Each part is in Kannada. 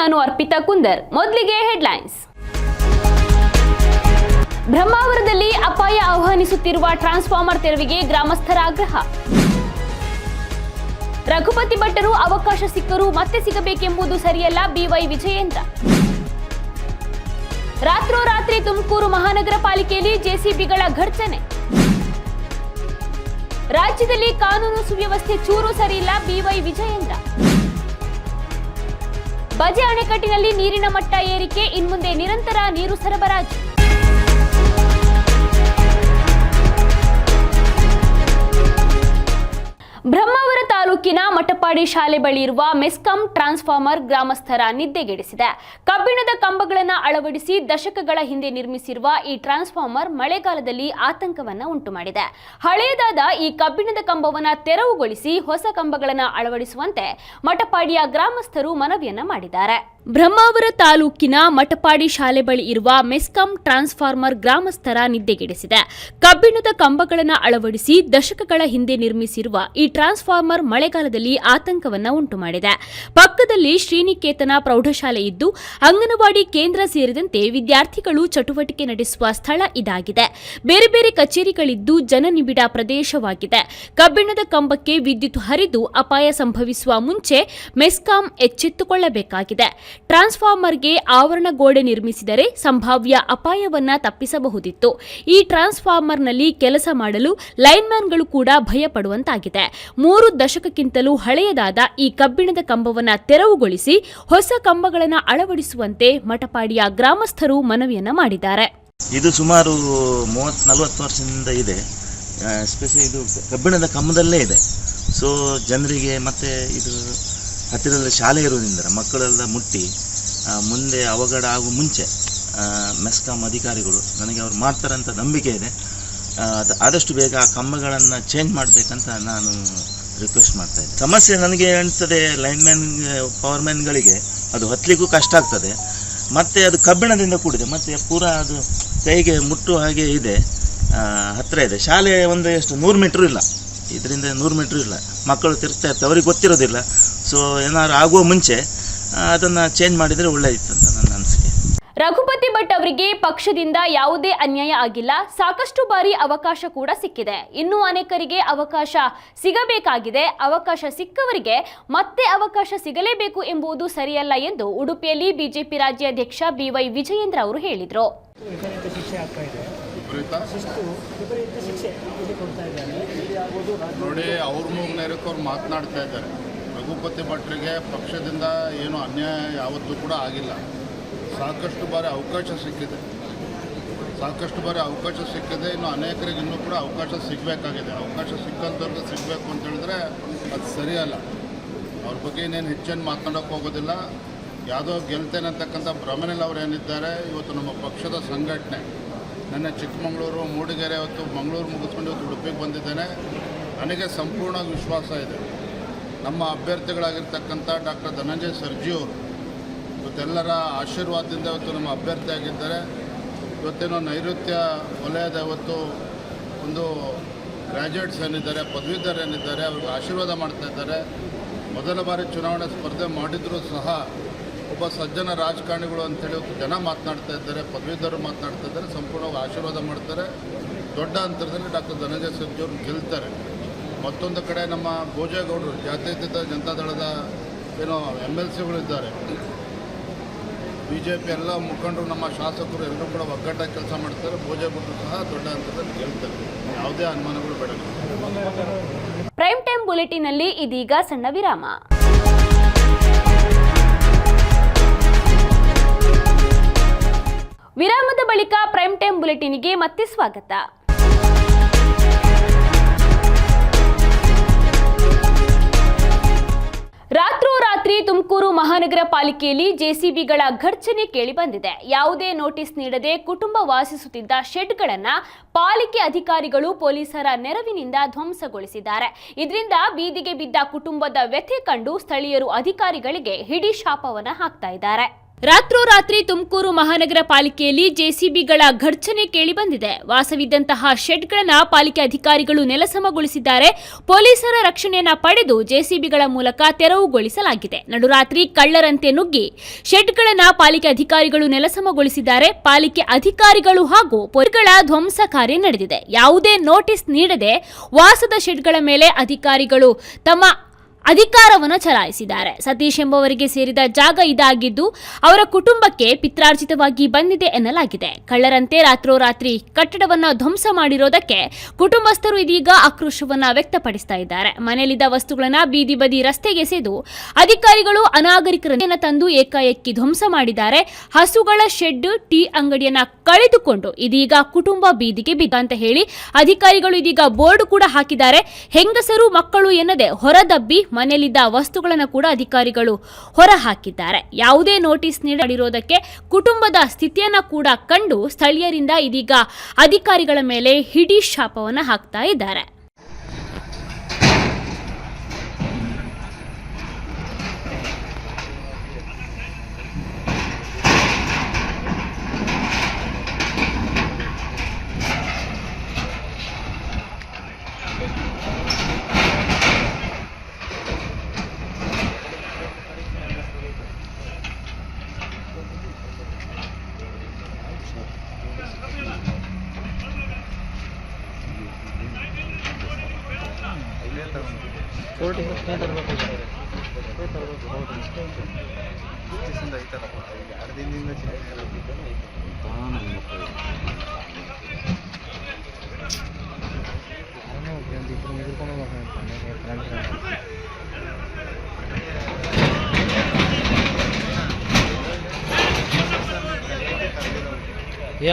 ನಾನು ಅರ್ಪಿತಾ ಕುಂದರ್. ಮೊದಲಿಗೆ ಹೆಡ್ಲೈನ್ಸ್ ಬ್ರಹ್ಮಾವರದಲ್ಲಿ ಅಪಾಯ ಆಹ್ವಾನಿಸುತ್ತಿರುವ ಟ್ರಾನ್ಸ್ಫಾರ್ಮರ್ ತೆರವಿಗೆ ಗ್ರಾಮಸ್ಥರ ಆಗ್ರಹ. ರಘುಪತಿ ಭಟ್ಟರು ಅವಕಾಶ ಸಿಕ್ಕರೂ ಮತ್ತೆ ಸಿಗಬೇಕೆಂಬುದು ಸರಿಯಲ್ಲ ಬಿವೈ ವಿಜಯೇಂದ್ರ. ರಾತ್ರೋರಾತ್ರಿ ತುಮಕೂರು ಮಹಾನಗರ ಪಾಲಿಕೆಯಲ್ಲಿ ಜೆಸಿಬಿಗಳ ಘರ್ಜನೆ ರಾಜ್ಯದಲ್ಲಿ ಕಾನೂನು ಸುವ್ಯವಸ್ಥೆ ಚೂರು ಸರಿಯಿಲ್ಲ ಬಿವೈ ವಿಜಯೇಂದ್ರ. ಬಜೆ ಅಣೆಕಟ್ಟಿನಲ್ಲಿ ನೀರಿನ ಮಟ್ಟ ಏರಿಕೆ ಇನ್ಮುಂದೆ ನಿರಂತರ ನೀರು ಸರಬರಾಜು. ಬ್ರಹ್ಮಾವರ ತಾಲೂಕಿನ ಮಟಪಾಡಿ ಶಾಲೆ ಬಳಿ ಇರುವ ಮೆಸ್ಕಾಂ ಟ್ರಾನ್ಸ್ಫಾರ್ಮರ್ ಗ್ರಾಮಸ್ಥರ ನಿದ್ದೆಗೆಡಿಸಿದೆ. ಕಬ್ಬಿಣದ ಕಂಬಗಳನ್ನು ಅಳವಡಿಸಿ ದಶಕಗಳ ಹಿಂದೆ ನಿರ್ಮಿಸಿರುವ ಈ ಟ್ರಾನ್ಸ್ಫಾರ್ಮರ್ ಮಳೆಗಾಲದಲ್ಲಿ ಆತಂಕವನ್ನು ಉಂಟು ಮಾಡಿದೆ ಹಳೆಯದಾದ ಈ ಕಬ್ಬಿಣದ ಕಂಬವನ್ನು ತೆರವುಗೊಳಿಸಿ ಹೊಸ ಕಂಬಗಳನ್ನು ಅಳವಡಿಸುವಂತೆ ಮಟಪಾಡಿಯ ಗ್ರಾಮಸ್ಥರು ಮನವಿಯನ್ನ ಮಾಡಿದ್ದಾರೆ. ಬ್ರಹ್ಮಾವರ ತಾಲೂಕಿನ ಮಟಪಾಡಿ ಶಾಲೆ ಬಳಿ ಇರುವ ಮೆಸ್ಕಾಂ ಟ್ರಾನ್ಸ್ಫಾರ್ಮರ್ ಗ್ರಾಮಸ್ಥರ ನಿದ್ದೆಗೆಡಿಸಿದೆ. ಕಬ್ಬಿಣದ ಕಂಬಗಳನ್ನು ಅಳವಡಿಸಿ ದಶಕಗಳ ಹಿಂದೆ ನಿರ್ಮಿಸಿರುವ ಈ ಟ್ರಾನ್ಸ್ಫಾರ್ಮರ್ ಮಳೆಗಾಲದಲ್ಲಿ ಆತಂಕವನ್ನ ಉಂಟು ಮಾಡಿದೆ ಪಕ್ಕದಲ್ಲಿ ಶ್ರೀನಿಕೇತನ ಪ್ರೌಢಶಾಲೆ ಇದ್ದು, ಅಂಗನವಾಡಿ ಕೇಂದ್ರ ಸೇರಿದಂತೆ ವಿದ್ಯಾರ್ಥಿಗಳು ಚಟುವಟಿಕೆ ನಡೆಸುವ ಸ್ಥಳ ಇದಾಗಿದೆ. ಬೇರೆ ಬೇರೆ ಕಚೇರಿಗಳಿದ್ದು ಜನನಿಬಿಡ ಪ್ರದೇಶವಾಗಿದೆ. ಕಬ್ಬಿಣದ ಕಂಬಕ್ಕೆ ವಿದ್ಯುತ್ ಹರಿದು ಅಪಾಯ ಸಂಭವಿಸುವ ಮುಂಚೆ ಮೆಸ್ಕಾಂ ಎಚ್ಚೆತ್ತುಕೊಳ್ಳಬೇಕಾಗಿದೆ. ಟ್ರಾನ್ಸ್ಫಾರ್ಮರ್ಗೆ ಆವರಣ ಗೋಡೆ ನಿರ್ಮಿಸಿದರೆ ಸಂಭಾವ್ಯ ಅಪಾಯವನ್ನ ತಪ್ಪಿಸಬಹುದಿತ್ತು. ಈ ಟ್ರಾನ್ಸ್ಫಾರ್ಮರ್ನಲ್ಲಿ ಕೆಲಸ ಮಾಡಲು ಲೈನ್ಮ್ಯಾನ್ಗಳು ಕೂಡ ಭಯ ಪಡುವಂತಾಗಿದೆ ಮೂರು ದಶಕಕ್ಕಿಂತಲೂ ಹಳೆಯದಾದ ಈ ಕಬ್ಬಿಣದ ಕಂಬವನ್ನು ತೆರವುಗೊಳಿಸಿ ಹೊಸ ಕಂಬಗಳನ್ನು ಅಳವಡಿಸುವಂತೆ ಮಠಪಾಡಿಯ ಗ್ರಾಮಸ್ಥರು ಮನವಿಯನ್ನ ಮಾಡಿದ್ದಾರೆ. ಇದು ಸುಮಾರು ಮೂವತ್ತು ನಲವತ್ತು ವರ್ಷದಿಂದ ಇದೆ. ಸ್ಪೆಷಲಿ ಇದು ಕಬ್ಬಿಣದ ಕಂಬದಲ್ಲೇ ಇದೆ. ಸೊ ಜನರಿಗೆ ಮತ್ತೆ ಇದು ಹತ್ತಿರದಲ್ಲಿ ಶಾಲೆ ಇರೋದ್ರಿಂದ ಮಕ್ಕಳೆಲ್ಲ ಮುಟ್ಟಿ ಮುಂದೆ ಅವಘಡ ಆಗುವ ಮುಂಚೆ ಮೆಸ್ಕಾಂ ಅಧಿಕಾರಿಗಳು ನನಗೆ ಅವ್ರು ಮಾಡ್ತಾರಂತ ನಂಬಿಕೆ ಇದೆ. ಆದಷ್ಟು ಬೇಗ ಆ ಕಂಬಗಳನ್ನು ಚೇಂಜ್ ಮಾಡಬೇಕಂತ ನಾನು ರಿಕ್ವೆಸ್ಟ್ ಮಾಡ್ತಾ ಇದ್ದೆ. ಸಮಸ್ಯೆ ನನಗೆ ಅನಿಸ್ತದೆ ಲೈನ್ಮ್ಯಾನ್ ಪವರ್ಮ್ಯಾನ್ಗಳಿಗೆ ಅದು ಹತ್ತಲಿಕ್ಕೂ ಕಷ್ಟ ಆಗ್ತದೆ. ಮತ್ತೆ ಅದು ಕಬ್ಬಿಣದಿಂದ ಕೂಡಿದೆ. ಮತ್ತು ಪೂರಾ ಅದು ಕೈಗೆ ಮುಟ್ಟುವ ಹಾಗೆ ಇದೆ. ಹತ್ತಿರ ಇದೆ. ಶಾಲೆ ಒಂದು ಎಷ್ಟು ನೂರು ಮೀಟ್ರ್ ಇಲ್ಲ. ಇದರಿಂದ ನೂರು ಮೀಟ್ರ್ ಇಲ್ಲ. ಮಕ್ಕಳು ತಿರ್ತಾ ಇರ್ತಾರೆ. ಅವ್ರಿಗೆ ಗೊತ್ತಿರೋದಿಲ್ಲ. ಸೊ ಏನಾದ್ರು ಆಗುವ ಮುಂಚೆ ಅದನ್ನು ಚೇಂಜ್ ಮಾಡಿದರೆ ಒಳ್ಳೆಯದಿತ್ತು ಅಂತ ನನ್ನ ರಘುಪತಿ ಭಟ್ ಅವರಿಗೆ ಪಕ್ಷದಿಂದ ಯಾವುದೇ ಅನ್ಯಾಯ ಆಗಿಲ್ಲ. ಸಾಕಷ್ಟು ಬಾರಿ ಅವಕಾಶ ಕೂಡ ಸಿಕ್ಕಿದೆ. ಇನ್ನೂ ಅನೇಕರಿಗೆ ಅವಕಾಶ ಸಿಗಬೇಕಾಗಿದೆ. ಅವಕಾಶ ಸಿಕ್ಕವರಿಗೆ ಮತ್ತೆ ಅವಕಾಶ ಸಿಗಲೇಬೇಕು ಎಂಬುದು ಸರಿಯಲ್ಲ ಎಂದು ಉಡುಪಿಯಲ್ಲಿ ಬಿಜೆಪಿ ರಾಜ್ಯಾಧ್ಯಕ್ಷ ಬಿವೈ ವಿಜಯೇಂದ್ರ ಅವರು ಹೇಳಿದರು. ಮಾತನಾಡ್ತಾ ಇದ್ದಾರೆ. ರಘುಪತಿ ಭಟ್ರಿಗೆ ಪಕ್ಷದಿಂದ ಏನು ಅನ್ಯಾಯ ಯಾವತ್ತೂ ಕೂಡ ಆಗಿಲ್ಲ. ಸಾಕಷ್ಟು ಬಾರಿ ಅವಕಾಶ ಸಿಕ್ಕಿದೆ. ಸಾಕಷ್ಟು ಬಾರಿ ಅವಕಾಶ ಸಿಕ್ಕಿದೆ. ಇನ್ನು ಅನೇಕರಿಗೆ ಇನ್ನೂ ಕೂಡ ಅವಕಾಶ ಸಿಗಬೇಕಾಗಿದೆ. ಅವಕಾಶ ಸಿಕ್ಕಂಥವ್ರಿಗೆ ಸಿಗಬೇಕು ಅಂತ ಹೇಳಿದ್ರೆ ಅದು ಸರಿಯಲ್ಲ. ಅವ್ರ ಬಗ್ಗೆ ಇನ್ನೇನು ಹೆಚ್ಚೇನು ಮಾತಾಡೋಕೆ ಹೋಗೋದಿಲ್ಲ. ಯಾವುದೋ ಗೆಲ್ತೇನೆ ಅಂತಕ್ಕಂಥ ಭ್ರಮೆನಲ್ಲಿ ಅವ್ರು ಏನಿದ್ದಾರೆ, ಇವತ್ತು ನಮ್ಮ ಪಕ್ಷದ ಸಂಘಟನೆ. ನನ್ನ ಚಿಕ್ಕಮಗಳೂರು, ಮೂಡಿಗೆರೆ ಇವತ್ತು ಮಂಗಳೂರು ಮುಗಿಸ್ಕೊಂಡು ಇವತ್ತು ಉಡುಪಿಗೆ ಬಂದಿದ್ದೇನೆ. ನನಗೆ ಸಂಪೂರ್ಣ ವಿಶ್ವಾಸ ಇದೆ. ನಮ್ಮ ಅಭ್ಯರ್ಥಿಗಳಾಗಿರ್ತಕ್ಕಂಥ ಡಾಕ್ಟರ್ ಧನಂಜಯ ಸರ್ಜಿ ಅವರು ಇವತ್ತೆಲ್ಲರ ಆಶೀರ್ವಾದದಿಂದ ಇವತ್ತು ನಮ್ಮ ಅಭ್ಯರ್ಥಿಯಾಗಿದ್ದಾರೆ ಇವತ್ತೇನೋ ನೈಋತ್ಯ ವಲಯದ ಇವತ್ತು ಒಂದು ಗ್ರ್ಯಾಜುಯೇಟ್ಸ್ ಏನಿದ್ದಾರೆ, ಪದವೀಧರ ಏನಿದ್ದಾರೆ, ಅವ್ರಿಗೆ ಆಶೀರ್ವಾದ ಮಾಡ್ತಾ ಇದ್ದಾರೆ. ಮೊದಲ ಬಾರಿ ಚುನಾವಣೆ ಸ್ಪರ್ಧೆ ಮಾಡಿದರೂ ಸಹ ಒಬ್ಬ ಸಜ್ಜನ ರಾಜಕಾರಣಿಗಳು ಅಂತೇಳಿ ಜನ ಮಾತನಾಡ್ತಾ ಇದ್ದಾರೆ ಪದವೀಧರರು ಮಾತನಾಡ್ತಾ ಇದ್ದಾರೆ, ಸಂಪೂರ್ಣವಾಗಿ ಆಶೀರ್ವಾದ ಮಾಡ್ತಾರೆ. ದೊಡ್ಡ ಅಂತರದಲ್ಲಿ ಡಾಕ್ಟರ್ ಧನಂಜಯ ಸರ್ಜಿ ಅವರು ಗೆಲ್ತಾರೆ. ಮತ್ತೊಂದು ಕಡೆ ನಮ್ಮ ಭೋಜೇಗೌಡರು, ಜಾತ್ಯತೀತ ಜನತಾದಳದ ಏನೋ ಎಂ ಎಲ್ ಸಿಗಳಿದ್ದಾರೆ ಬಿ ಜೆ ಪಿ ಎಲ್ಲ ಮುಖಂಡರು, ನಮ್ಮ ಶಾಸಕರು ಎಲ್ಲರೂ ಕೂಡ ಒಗ್ಗಟ್ಟಾಗಿ ಕೆಲಸ ಮಾಡ್ತಾರೆ. ಭೋಜೇಗೌಡರು ಸಹ ದೊಡ್ಡ ಹಂತದಲ್ಲಿ ಗೆಲ್ತಾರೆ ಯಾವುದೇ ಅನುಮಾನಗಳು ಬೇಡ. ಪ್ರೈಮ್ ಟೈಮ್ ಬುಲೆಟಿನಲ್ಲಿ ಇದೀಗ ಸಣ್ಣ ವಿರಾಮ. ವಿರಾಮದ ಬಳಿಕ ಪ್ರೈಮ್ ಟೈಮ್ ಬುಲೆಟಿನ್ಗೆ ಮತ್ತೆ ಸ್ವಾಗತ. ರಾತ್ರೋರಾತ್ರಿ ತುಮಕೂರು ಮಹಾನಗರ ಪಾಲಿಕೆಯಲ್ಲಿ ಜೆಸಿಬಿಗಳ ಘರ್ಜನೆ ಕೇಳಿಬಂದಿದೆ ಯಾವುದೇ ನೋಟಿಸ್ ನೀಡದೆ ಕುಟುಂಬ ವಾಸಿಸುತ್ತಿದ್ದ ಶೆಡ್ಗಳನ್ನ ಪಾಲಿಕೆ ಅಧಿಕಾರಿಗಳು ಪೊಲೀಸರ ನೆರವಿನಿಂದ ಧ್ವಂಸಗೊಳಿಸಿದ್ದಾರೆ. ಇದರಿಂದ ಬೀದಿಗೆ ಬಿದ್ದ ಕುಟುಂಬದ ವ್ಯಥೆ ಕಂಡು ಸ್ಥಳೀಯರು ಅಧಿಕಾರಿಗಳಿಗೆ ಹಿಡಿ ಶಾಪವನ್ನ ಹಾಕ್ತಾ ಇದ್ದಾರೆ. ರಾತ್ರೋರಾತ್ರಿ ತುಮಕೂರು ಮಹಾನಗರ ಪಾಲಿಕೆಯಲ್ಲಿ ಜೆಸಿಬಿಗಳ ಘರ್ಜನೆ ಕೇಳಿಬಂದಿದೆ. ವಾಸವಿದ್ದಂತಹ ಶೆಡ್ಗಳನ್ನು ಪಾಲಿಕೆ ಅಧಿಕಾರಿಗಳು ನೆಲಸಮಗೊಳಿಸಿದ್ದಾರೆ. ಪೊಲೀಸರ ರಕ್ಷಣೆಯನ್ನ ಪಡೆದು ಜೆಸಿಬಿಗಳ ಮೂಲಕ ತೆರವುಗೊಳಿಸಲಾಗಿದೆ. ನಡುರಾತ್ರಿ ಕಳ್ಳರಂತೆ ನುಗ್ಗಿ ಶೆಡ್ಗಳನ್ನು ಪಾಲಿಕೆ ಅಧಿಕಾರಿಗಳು ನೆಲಸಮಗೊಳಿಸಿದ್ದಾರೆ. ಪಾಲಿಕೆ ಅಧಿಕಾರಿಗಳು ಹಾಗೂ ಪೊಲೀಸ್ಗಳ ಧ್ವಂಸ ಕಾರ್ಯ ನಡೆದಿದೆ. ಯಾವುದೇ ನೋಟಿಸ್ ನೀಡದೆ ವಾಸದ ಶೆಡ್ಗಳ ಮೇಲೆ ಅಧಿಕಾರಿಗಳು ತಮ್ಮ ಅಧಿಕಾರವನ್ನು ಚಲಾಯಿಸಿದ್ದಾರೆ. ಸತೀಶ್ ಎಂಬುವರಿಗೆ ಸೇರಿದ ಜಾಗ ಇದಾಗಿದ್ದು, ಅವರ ಕುಟುಂಬಕ್ಕೆ ಪಿತ್ರಾರ್ಜಿತವಾಗಿ ಬಂದಿದೆ ಎನ್ನಲಾಗಿದೆ. ಕಳ್ಳರಂತೆ ರಾತ್ರೋರಾತ್ರಿ ಕಟ್ಟಡವನ್ನು ಧ್ವಂಸ ಮಾಡಿರೋದಕ್ಕೆ ಕುಟುಂಬಸ್ಥರು ಇದೀಗ ಆಕ್ರೋಶವನ್ನ ವ್ಯಕ್ತಪಡಿಸ್ತಾ ಇದ್ದಾರೆ. ಮನೆಯಲ್ಲಿದ್ದ ವಸ್ತುಗಳನ್ನ ಬೀದಿ ಬದಿ ರಸ್ತೆಗೆ ಸೇದು ಅಧಿಕಾರಿಗಳು ಅನಾಗರಿಕರನ್ನ ತಂದು ಏಕಾಏಕಿ ಧ್ವಂಸ ಮಾಡಿದ್ದಾರೆ. ಹಸುಗಳ ಶೆಡ್, ಟೀ ಅಂಗಡಿಯನ್ನ ಕಳೆದುಕೊಂಡು ಇದೀಗ ಕುಟುಂಬ ಬೀದಿಗೆ ಬಿದ್ದ ಅಂತ ಹೇಳಿ ಅಧಿಕಾರಿಗಳು ಇದೀಗ ಬೋರ್ಡ್ ಕೂಡ ಹಾಕಿದ್ದಾರೆ. ಹೆಂಗಸರು ಮಕ್ಕಳು ಎನ್ನದೆ ಹೊರದಬ್ಬಿ ಮನೆಯಲ್ಲಿದ್ದ ವಸ್ತುಗಳನ್ನು ಕೂಡ ಅಧಿಕಾರಿಗಳು ಹೊರ ಹಾಕಿದ್ದಾರೆ ಯಾವುದೇ ನೋಟಿಸ್ ನೀಡಿರೋದಕ್ಕೆ ಕುಟುಂಬದ ಸ್ಥಿತಿಯನ್ನು ಕೂಡ ಕಂಡು ಸ್ಥಳೀಯರಿಂದ ಇದೀಗ ಅಧಿಕಾರಿಗಳ ಮೇಲೆ ಹಿಡಿ ಶಾಪವನ್ನು ಹಾಕ್ತಾ ಇದ್ದಾರೆ.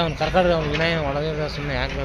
ಅವ್ನು ಕರ್ಕೊಂಡ್ರೆ ಅವ್ನು ವಿನಯ ಒಳಗೆ ಸುಮ್ಮನೆ ಯಾಕೆ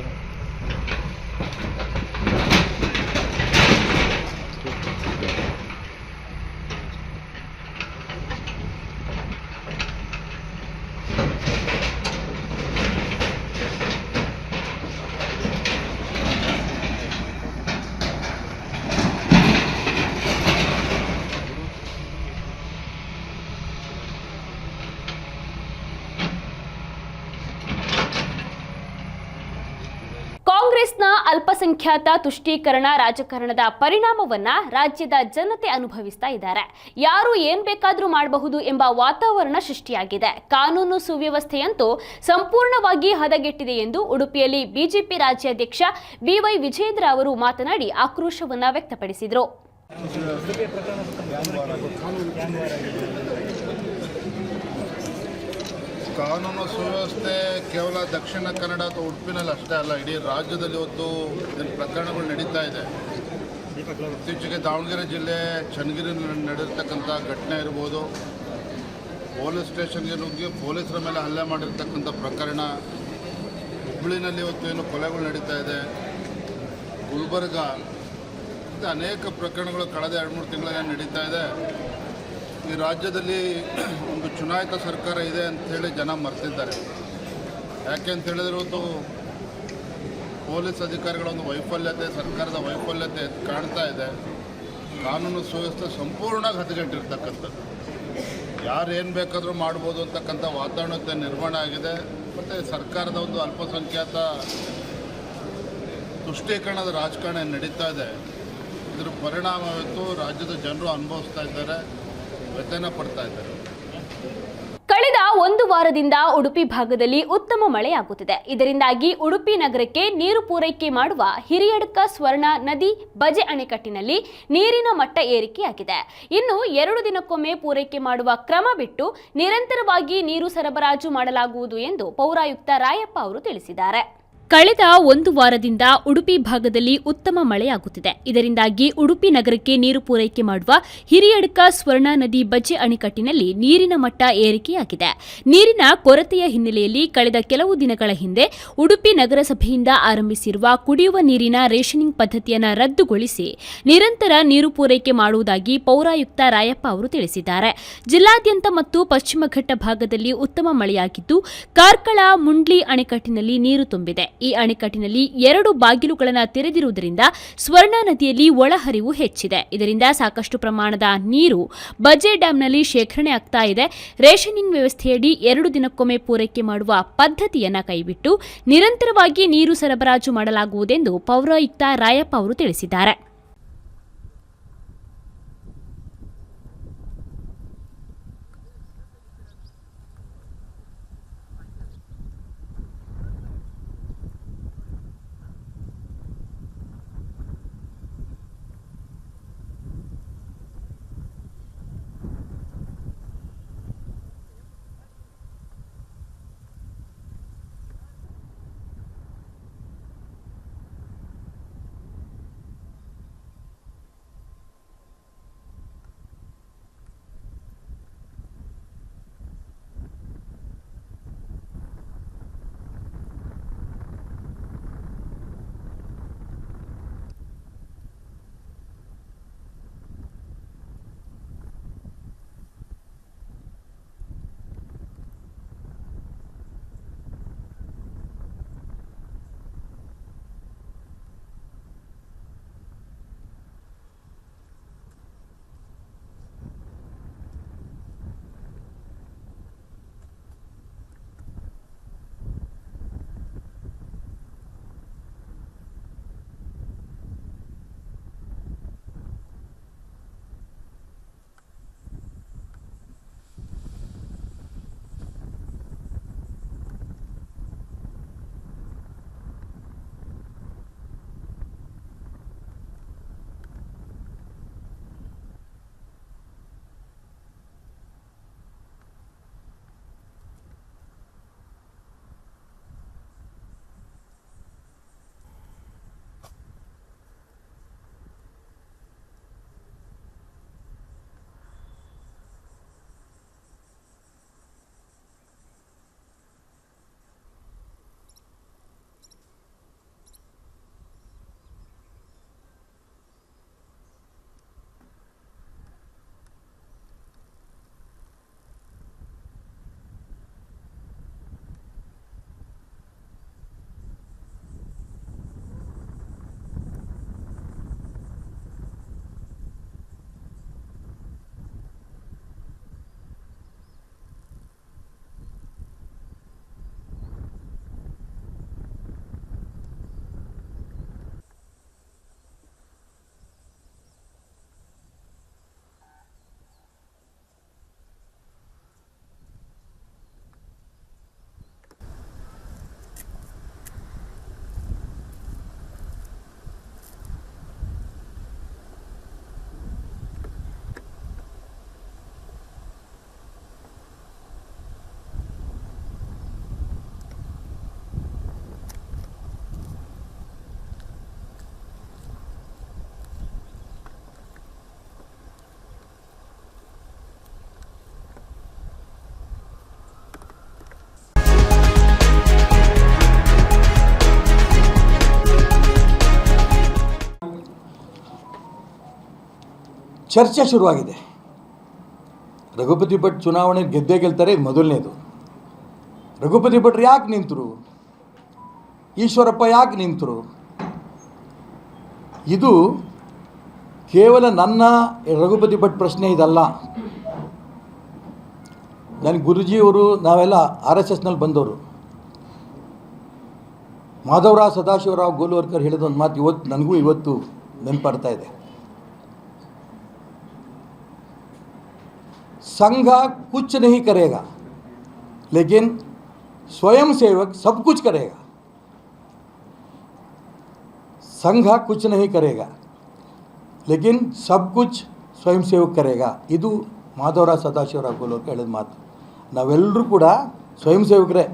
ಅಲ್ಪಸಂಖ್ಯಾತ ತುಷ್ಟೀಕರಣ ರಾಜಕಾರಣದ ಪರಿಣಾಮವನ್ನ ರಾಜ್ಯದ ಜನತೆ ಅನುಭವಿಸ್ತಾ ಇದ್ದಾರೆ. ಯಾರು ಏನ್ ಬೇಕಾದ್ರೂ ಮಾಡಬಹುದು ಎಂಬ ವಾತಾವರಣ ಸೃಷ್ಟಿಯಾಗಿದೆ. ಕಾನೂನು ಸುವ್ಯವಸ್ಥೆಯಂತೂ ಸಂಪೂರ್ಣವಾಗಿ ಹದಗೆಟ್ಟಿದೆ ಎಂದು ಉಡುಪಿಯಲ್ಲಿ ಬಿಜೆಪಿ ರಾಜ್ಯಾಧ್ಯಕ್ಷ ಬಿವೈ ವಿಜೇಂದ್ರ ಅವರು ಮಾತನಾಡಿ ಆಕ್ರೋಶವನ್ನ ವ್ಯಕ್ತಪಡಿಸಿದರು. ಕಾನೂನು ಸುವ್ಯವಸ್ಥೆ ಕೇವಲ ದಕ್ಷಿಣ ಕನ್ನಡ ಅಥವಾ ಉಡುಪಿನಲ್ಲಿ ಅಷ್ಟೇ ಅಲ್ಲ, ಇಡೀ ರಾಜ್ಯದಲ್ಲಿ ಇವತ್ತು ಪ್ರಕರಣಗಳು ನಡೀತಾ ಇದೆ. ಇತ್ತೀಚೆಗೆ ದಾವಣಗೆರೆ ಜಿಲ್ಲೆ ಚನ್ನಗಿರಿನಲ್ಲಿ ನಡೆದಿರ್ತಕ್ಕಂಥ ಘಟನೆ ಇರ್ಬೋದು, ಪೊಲೀಸ್ ಸ್ಟೇಷನ್ಗೆ ನುಗ್ಗಿ ಪೊಲೀಸರ ಮೇಲೆ ಹಲ್ಲೆ ಮಾಡಿರ್ತಕ್ಕಂಥ ಪ್ರಕರಣ ಹುಬ್ಬಳ್ಳಿನಲ್ಲಿ ಇವತ್ತು ಏನು ಕೊಲೆಗಳು ನಡೀತಾ ಇದೆ. ಗುಲ್ಬರ್ಗ ಅನೇಕ ಪ್ರಕರಣಗಳು ಕಳೆದ ಎರಡು, ಮೂರು ತಿಂಗಳಲ್ಲಿ ನಡೀತಾ ಇದೆ. ಈ ರಾಜ್ಯದಲ್ಲಿ ಒಂದು ಚುನಾಯಿತ ಸರ್ಕಾರ ಇದೆ ಅಂಥೇಳಿ ಜನ ಮರ್ತಿದ್ದಾರೆ. ಯಾಕೆ ಅಂತ ಹೇಳಿದ್ರೆ ಇವತ್ತು ಪೊಲೀಸ್ ಅಧಿಕಾರಿಗಳ ಒಂದು ವೈಫಲ್ಯತೆ, ಸರ್ಕಾರದ ವೈಫಲ್ಯತೆ ಕಾಣ್ತಾ ಇದೆ. ಕಾನೂನು ಸುವ್ಯವಸ್ಥೆ ಸಂಪೂರ್ಣವಾಗಿ ಹದಗೆಟ್ಟಿರ್ತಕ್ಕಂಥದ್ದು ಯಾರು ಏನು ಬೇಕಾದರೂ ಮಾಡ್ಬೋದು ಅಂತಕ್ಕಂಥ ವಾತಾವರಣತೆ ನಿರ್ಮಾಣ ಆಗಿದೆ. ಮತ್ತು ಸರ್ಕಾರದ ಒಂದು ಅಲ್ಪಸಂಖ್ಯಾತ ತುಷ್ಟೀಕರಣದ ರಾಜಕಾರಣ ನಡೀತಾ ಇದೆ. ಇದರ ಪರಿಣಾಮವಿತ್ತು ರಾಜ್ಯದ ಜನರು ಅನುಭವಿಸ್ತಾ ಇದ್ದಾರೆ. ಇದ್ದಾರೆ. ಕಳೆದ ಒಂದು ವಾರದಿಂದ ಉಡುಪಿ ಭಾಗದಲ್ಲಿ ಉತ್ತಮ ಮಳೆಯಾಗುತ್ತಿದೆ. ಇದರಿಂದಾಗಿ ಉಡುಪಿ ನಗರಕ್ಕೆ ನೀರು ಪೂರೈಕೆ ಮಾಡುವ ಹಿರಿಯಡ್ಕ ಸ್ವರ್ಣ ನದಿ ಬಜೆ ಅಣೆಕಟ್ಟಿನಲ್ಲಿ ನೀರಿನ ಮಟ್ಟ ಏರಿಕೆಯಾಗಿದೆ. ಇನ್ನು ಎರಡು ದಿನಕ್ಕೊಮ್ಮೆ ಪೂರೈಕೆ ಮಾಡುವ ಕ್ರಮ ಬಿಟ್ಟು ನಿರಂತರವಾಗಿ ನೀರು ಸರಬರಾಜು ಮಾಡಲಾಗುವುದು ಎಂದು ಪೌರಾಯುಕ್ತ ರಾಯಪ್ಪ ಅವರು ತಿಳಿಸಿದ್ದಾರೆ. ಕಳೆದ ಒಂದು ವಾರದಿಂದ ಉಡುಪಿ ಭಾಗದಲ್ಲಿ ಉತ್ತಮ ಮಳೆಯಾಗುತ್ತಿದೆ. ಇದರಿಂದಾಗಿ ಉಡುಪಿ ನಗರಕ್ಕೆ ನೀರು ಪೂರೈಕೆ ಮಾಡುವ ಹಿರಿಯಡ್ಕ ಸ್ವರ್ಣ ನದಿ ಬಜ್ಜೆ ಅಣೆಕಟ್ಟಿನಲ್ಲಿ ನೀರಿನ ಮಟ್ಟ ಏರಿಕೆಯಾಗಿದೆ. ನೀರಿನ ಕೊರತೆಯ ಹಿನ್ನೆಲೆಯಲ್ಲಿ ಕಳೆದ ಕೆಲವು ದಿನಗಳ ಹಿಂದೆ ಉಡುಪಿ ನಗರಸಭೆಯಿಂದ ಆರಂಭಿಸಿರುವ ಕುಡಿಯುವ ನೀರಿನ ರೇಷನಿಂಗ್ ಪದ್ಧತಿಯನ್ನು ರದ್ದುಗೊಳಿಸಿ ನಿರಂತರ ನೀರು ಪೂರೈಕೆ ಮಾಡುವುದಾಗಿ ಪೌರಾಯುಕ್ತ ರಾಯಪ್ಪ ಅವರು ತಿಳಿಸಿದ್ದಾರೆ. ಜಿಲ್ಲಾದ್ಯಂತ ಮತ್ತು ಪಶ್ಚಿಮ ಘಟ್ಟ ಭಾಗದಲ್ಲಿ ಉತ್ತಮ ಮಳೆಯಾಗಿದ್ದು, ಕಾರ್ಕಳ, ಮುಂಡ್ಲಿ ಅಣೆಕಟ್ಟಿನಲ್ಲಿ ನೀರು ತುಂಬಿದೆ. ಈ ಅಣೆಕಟ್ಟಿನಲ್ಲಿ ಎರಡು ಬಾಗಿಲುಗಳನ್ನು ತೆರೆದಿರುವುದರಿಂದ ಸ್ವರ್ಣ ನದಿಯಲ್ಲಿ ಒಳಹರಿವು ಹೆಚ್ಚಿದೆ. ಇದರಿಂದ ಸಾಕಷ್ಟು ಪ್ರಮಾಣದ ನೀರು ಬಜೆ ಡ್ಯಾಂನಲ್ಲಿ ಶೇಖರಣೆ ಆಗ್ತಾ ಇದೆ. ರೇಷನಿಂಗ್ ವ್ಯವಸ್ಥೆಯಡಿ ಎರಡು ದಿನಕ್ಕೊಮ್ಮೆ ಪೂರೈಕೆ ಮಾಡುವ ಪದ್ಧತಿಯನ್ನ ಕೈಬಿಟ್ಟು ನಿರಂತರವಾಗಿ ನೀರು ಸರಬರಾಜು ಮಾಡಲಾಗುವುದೆಂದು ಪೌರಾಯುಕ್ತ ರಾಯಪ್ಪ ಅವರು ತಿಳಿಸಿದ್ದಾರೆ. ಚರ್ಚೆ ಶುರುವಾಗಿದೆ. ರಘುಪತಿ ಭಟ್ ಚುನಾವಣೆ ಗೆದ್ದೇ ಗೆಲ್ತಾರೆ ಮೊದಲನೇದು. ರಘುಪತಿ ಭಟ್ರು ಯಾಕೆ ನಿಂತರು? ಈಶ್ವರಪ್ಪ ಯಾಕೆ ನಿಂತರು? ಇದು ಕೇವಲ ನನ್ನ ರಘುಪತಿ ಭಟ್ ಪ್ರಶ್ನೆ ಇದಲ್ಲ. ನನ್ನ ಗುರುಜಿಯವರು ನಾವೆಲ್ಲ ಆರ್ ಎಸ್ ಎಸ್ನಲ್ಲಿ ಬಂದವರು. ಮಾಧವರಾವ್ ಸದಾಶಿವರಾವ್ ಗೋಲ್ವರ್ಕರ್ ಹೇಳಿದ ಒಂದು ಮಾತು ಇವತ್ತು, ನನಗೂ ಇವತ್ತು ನೆನಪಾಡ್ತಾ ಇದೆ. संघ कुछ नहीं करेगा लेकिन स्वयं सेवक सब कुछ करेगा संघ कुछ नहीं करेगा लेकिन सब कुछ ಸ್ವಯಂ ಸೇವಕ್ ಕರೆಗ ಇದು ಮಾಧವರಾವ್ ಸದಾಶಿವರಾವ್ ಗೋಲ್ವರ್ಕರ್ ಹೇಳಿದ ಮಾತು ನಾವೆಲ್ಲರೂ ಕೂಡ ಸ್ವಯಂ ಸೇವಕರೇ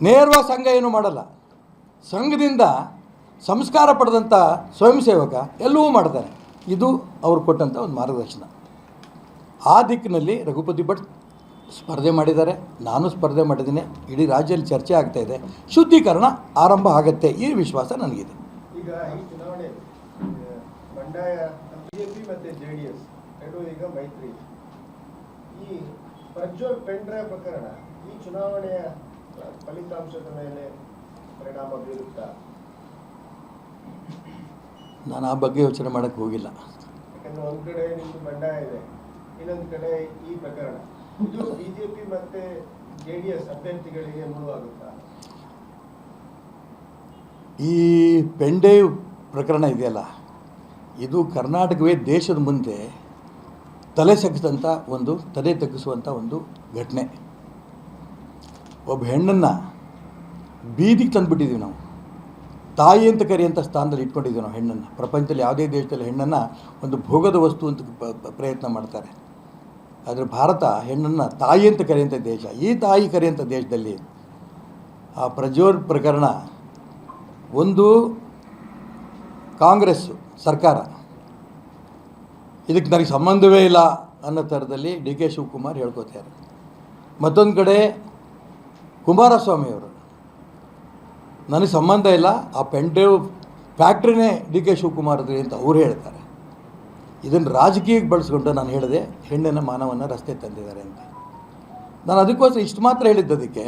ನೇರವಾಗಿ ಸಂಘ ಏನು ಮಾಡಲ್ಲ ಸಂಘದಿಂದ ಸಂಸ್ಕಾರ ಪಡೆದಂಥ ಸ್ವಯಂ ಸೇವಕ ಎಲ್ಲವೂ ಮಾಡ್ತಾರೆ ಇದು ಅವರು ಕೊಟ್ಟಂಥ ಒಂದು ಮಾರ್ಗದರ್ಶನ. ಆ ದಿಕ್ಕಿನಲ್ಲಿ ರಘುಪತಿ ಭಟ್ ಸ್ಪರ್ಧೆ ಮಾಡಿದ್ದಾರೆ. ನಾನು ಸ್ಪರ್ಧೆ ಮಾಡಿದ್ದೀನಿ. ಇಡೀ ರಾಜ್ಯದಲ್ಲಿ ಚರ್ಚೆ ಆಗ್ತಾ ಇದೆ. ಶುದ್ಧೀಕರಣ ಆರಂಭ ಆಗುತ್ತೆ ಈ ವಿಶ್ವಾಸ ನನಗಿದೆ. ಫಲಿತಾಂಶದ ಮೇಲೆ ಪರಿಣಾಮ ಬೀರುತ್ತಾ? ನಾನು ಆ ಬಗ್ಗೆ ಯೋಚನೆ ಮಾಡಕ್ಕೆ ಹೋಗಿಲ್ಲ. ಯಾಕಂದ್ರೆ ಒಂದ್ ಕಡೆ ಬಂಡಾಯ ಇದೆ ಇನ್ನೊಂದು ಕಡೆ ಈ ಪ್ರಕರಣ. ಇದು ಬಿಜೆಪಿ ಮತ್ತೆ ಜೆಡಿಎಸ್ ಅಭ್ಯರ್ಥಿಗಳಿಗೆ ಮುಳುವಾಗುತ್ತಾ? ಈ ಪೆಂಡೇವ್ ಪ್ರಕರಣ ಇದೆಯಲ್ಲ ಇದು ಕರ್ನಾಟಕವೇ ದೇಶದ ಮುಂದೆ ತಲೆ ಸಗ್ಗಿಸಿದಂಥ ಒಂದು ತಲೆ ತಗ್ಗಿಸುವಂಥ ಒಂದು ಘಟನೆ. ಒಬ್ಬ ಹೆಣ್ಣನ್ನು ಬೀದಿಗೆ ತಂದುಬಿಟ್ಟಿದ್ದೀವಿ ನಾವು. ತಾಯಿ ಅಂತ ಕರೆಯುವಂಥ ಸ್ಥಾನದಲ್ಲಿ ಇಟ್ಕೊಂಡಿದ್ದೀವಿ ನಾವು ಹೆಣ್ಣನ್ನು. ಪ್ರಪಂಚದಲ್ಲಿ ಯಾವುದೇ ದೇಶದಲ್ಲಿ ಹೆಣ್ಣನ್ನು ಒಂದು ಭೋಗದ ವಸ್ತು ಅಂತ ಪ್ರಯತ್ನ ಮಾಡ್ತಾರೆ. ಆದರೆ ಭಾರತ ಹೆಣ್ಣನ್ನು ತಾಯಿ ಅಂತ ಕರೆಯುವಂಥ ದೇಶ, ಈ ತಾಯಿ ಕರೆಯುವಂಥ ದೇಶದಲ್ಲಿ ಆ ಪ್ರಜ್ವಲ್ ಪ್ರಕರಣ ಒಂದು ಕಾಂಗ್ರೆಸ್ ಸರ್ಕಾರ. ಇದಕ್ಕೆ ನನಗೆ ಸಂಬಂಧವೇ ಇಲ್ಲ ಅನ್ನೋ ಥರದಲ್ಲಿ ಡಿ ಕೆ ಶಿವಕುಮಾರ್ ಹೇಳ್ಕೋತಾರೆ ಮತ್ತೊಂದು ಕಡೆ ಕುಮಾರಸ್ವಾಮಿಯವರು ನನಗೆ ಸಂಬಂಧ ಇಲ್ಲ, ಆ ಪೆಂಡೇವ್ ಫ್ಯಾಕ್ಟ್ರಿನೇ ಡಿ ಕೆ ಶಿವಕುಮಾರ್ದು ಅಂತ ಅವ್ರು ಹೇಳ್ತಾರೆ. ಇದನ್ನು ರಾಜಕೀಯಕ್ಕೆ ಬಳಸ್ಕೊಂಡು ನಾನು ಹೇಳಿದೆ ಹೆಣ್ಣಿನ ಮಾನವನ ರಸ್ತೆ ತಂದಿದ್ದಾರೆ ಅಂತ. ನಾನು ಅದಕ್ಕೋಸ್ಕರ ಇಷ್ಟು ಮಾತ್ರ ಹೇಳಿದ್ದು ಅದಕ್ಕೆ,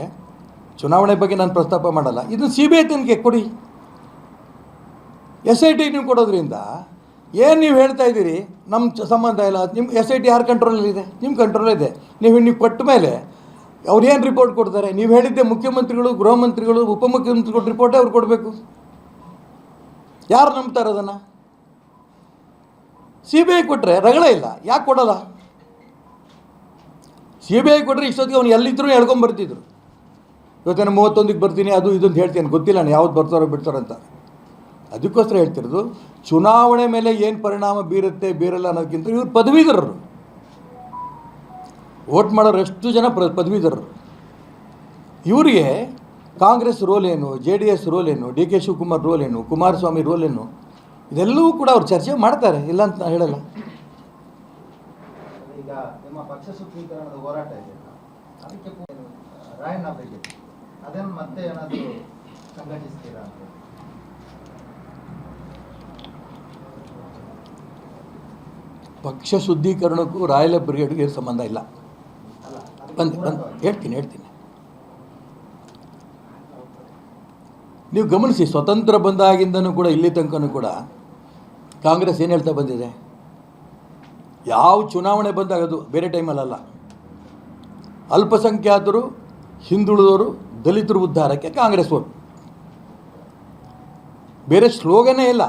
ಚುನಾವಣೆ ಬಗ್ಗೆ ನಾನು ಪ್ರಸ್ತಾಪ ಮಾಡಲ್ಲ, ಇದನ್ನು ಸಿ ಬಿ ಐ ತನಿಖೆ ಕೊಡಿ. ಎಸ್ ಐ ಟಿ ನೀವು ಕೊಡೋದ್ರಿಂದ ಏನು ನೀವು ಹೇಳ್ತಾ ಇದ್ದೀರಿ ನಮ್ಮ ಸಂಬಂಧ ಇಲ್ಲ ನಿಮ್ಮ ಎಸ್ ಐ ಟಿ ಯಾರ ಕಂಟ್ರೋಲಲ್ಲಿದೆ ನಿಮ್ಮ ಕಂಟ್ರೋಲ್ ಇದೆ. ನೀವು ನೀವು ಕೊಟ್ಟ ಮೇಲೆ ಅವ್ರು ಏನು ರಿಪೋರ್ಟ್ ಕೊಡ್ತಾರೆ? ನೀವು ಹೇಳಿದ್ದೆ ಮುಖ್ಯಮಂತ್ರಿಗಳು, ಗೃಹ ಮಂತ್ರಿಗಳು, ಉಪಮುಖ್ಯಮಂತ್ರಿಗಳು ರಿಪೋರ್ಟೇ ಅವ್ರು ಕೊಡಬೇಕು. ಯಾರು ನಂಬ್ತಾರೆ ಅದನ್ನು? ಸಿ ಬಿ ಐ ಕೊಟ್ಟರೆ ರಗಳ ಇಲ್ಲ. ಯಾಕೆ ಕೊಡಲ್ಲ? ಸಿ ಬಿ ಐ ಕೊಟ್ಟರೆ ಇಷ್ಟೊತ್ತಿಗೆ ಅವ್ನು ಎಲ್ಲಿದ್ದರೂ ಹೇಳ್ಕೊಂಬರ್ತಿದ್ರು ಇವತ್ತೇನು ಮೂವತ್ತೊಂದಕ್ಕೆ ಬರ್ತೀನಿ, ಅದು ಇದೊಂದು ಹೇಳ್ತೀನಿ. ಗೊತ್ತಿಲ್ಲ ನಾನು ಯಾವ್ದು ಬರ್ತಾರೋ ಬಿಡ್ತಾರೋ ಅಂತ. ಅದಕ್ಕೋಸ್ಕರ ಹೇಳ್ತಿರೋದು, ಚುನಾವಣೆ ಮೇಲೆ ಏನು ಪರಿಣಾಮ ಬೀರುತ್ತೆ, ಬೀರಲ್ಲ ಅನ್ನೋದಕ್ಕಿಂತ ಇವ್ರು ಪದವೀಧರರು. ವೋಟ್ ಮಾಡೋರು ಎಷ್ಟು ಜನ ಪ್ರ ಪದವೀಧರರು? ಇವರಿಗೆ ಕಾಂಗ್ರೆಸ್ ರೋಲ್ ಏನು ಜೆ ಡಿ ಎಸ್ ರೋಲ್ ಏನು ಡಿ ಕೆ ಶಿವಕುಮಾರ್ ರೋಲ್ ಏನು ಕುಮಾರಸ್ವಾಮಿ ರೋಲ್ ಏನು ಇದೆಲ್ಲವೂ ಕೂಡ ಅವ್ರು ಚರ್ಚೆ ಮಾಡ್ತಾರೆ ಇಲ್ಲ ಅಂತ ನಾನು ಹೇಳಲ್ಲ. ಪಕ್ಷ ಶುದ್ಧೀಕರಣಕ್ಕೂ ರಾಯಲ ಬ್ರಿಗೇಡ್ಗೆ ಸಂಬಂಧ ಇಲ್ಲ. ಬಂದು ಬಂದು, ಹೇಳ್ತೀನಿ ಹೇಳ್ತೀನಿ. ನೀವು ಗಮನಿಸಿ, ಸ್ವತಂತ್ರ ಬಂದಾಗಿಂದನೂ ಕೂಡ, ಇಲ್ಲಿ ತನಕನೂ ಕೂಡ, ಕಾಂಗ್ರೆಸ್ ಏನು ಹೇಳ್ತಾ ಬಂದಿದೆ? ಯಾವ ಚುನಾವಣೆ ಬಂದಾಗ ಅದು ಬೇರೆ ಟೈಮಲ್ಲಲ್ಲ ಅಲ್ಪಸಂಖ್ಯಾತರು, ಹಿಂದುಳಿದವರು, ದಲಿತರು ಉದ್ಧಾರಕ್ಕೆ ಕಾಂಗ್ರೆಸ್ ಓಟ್ ಬೇರೆ ಶ್ಲೋಗನೇ ಇಲ್ಲ.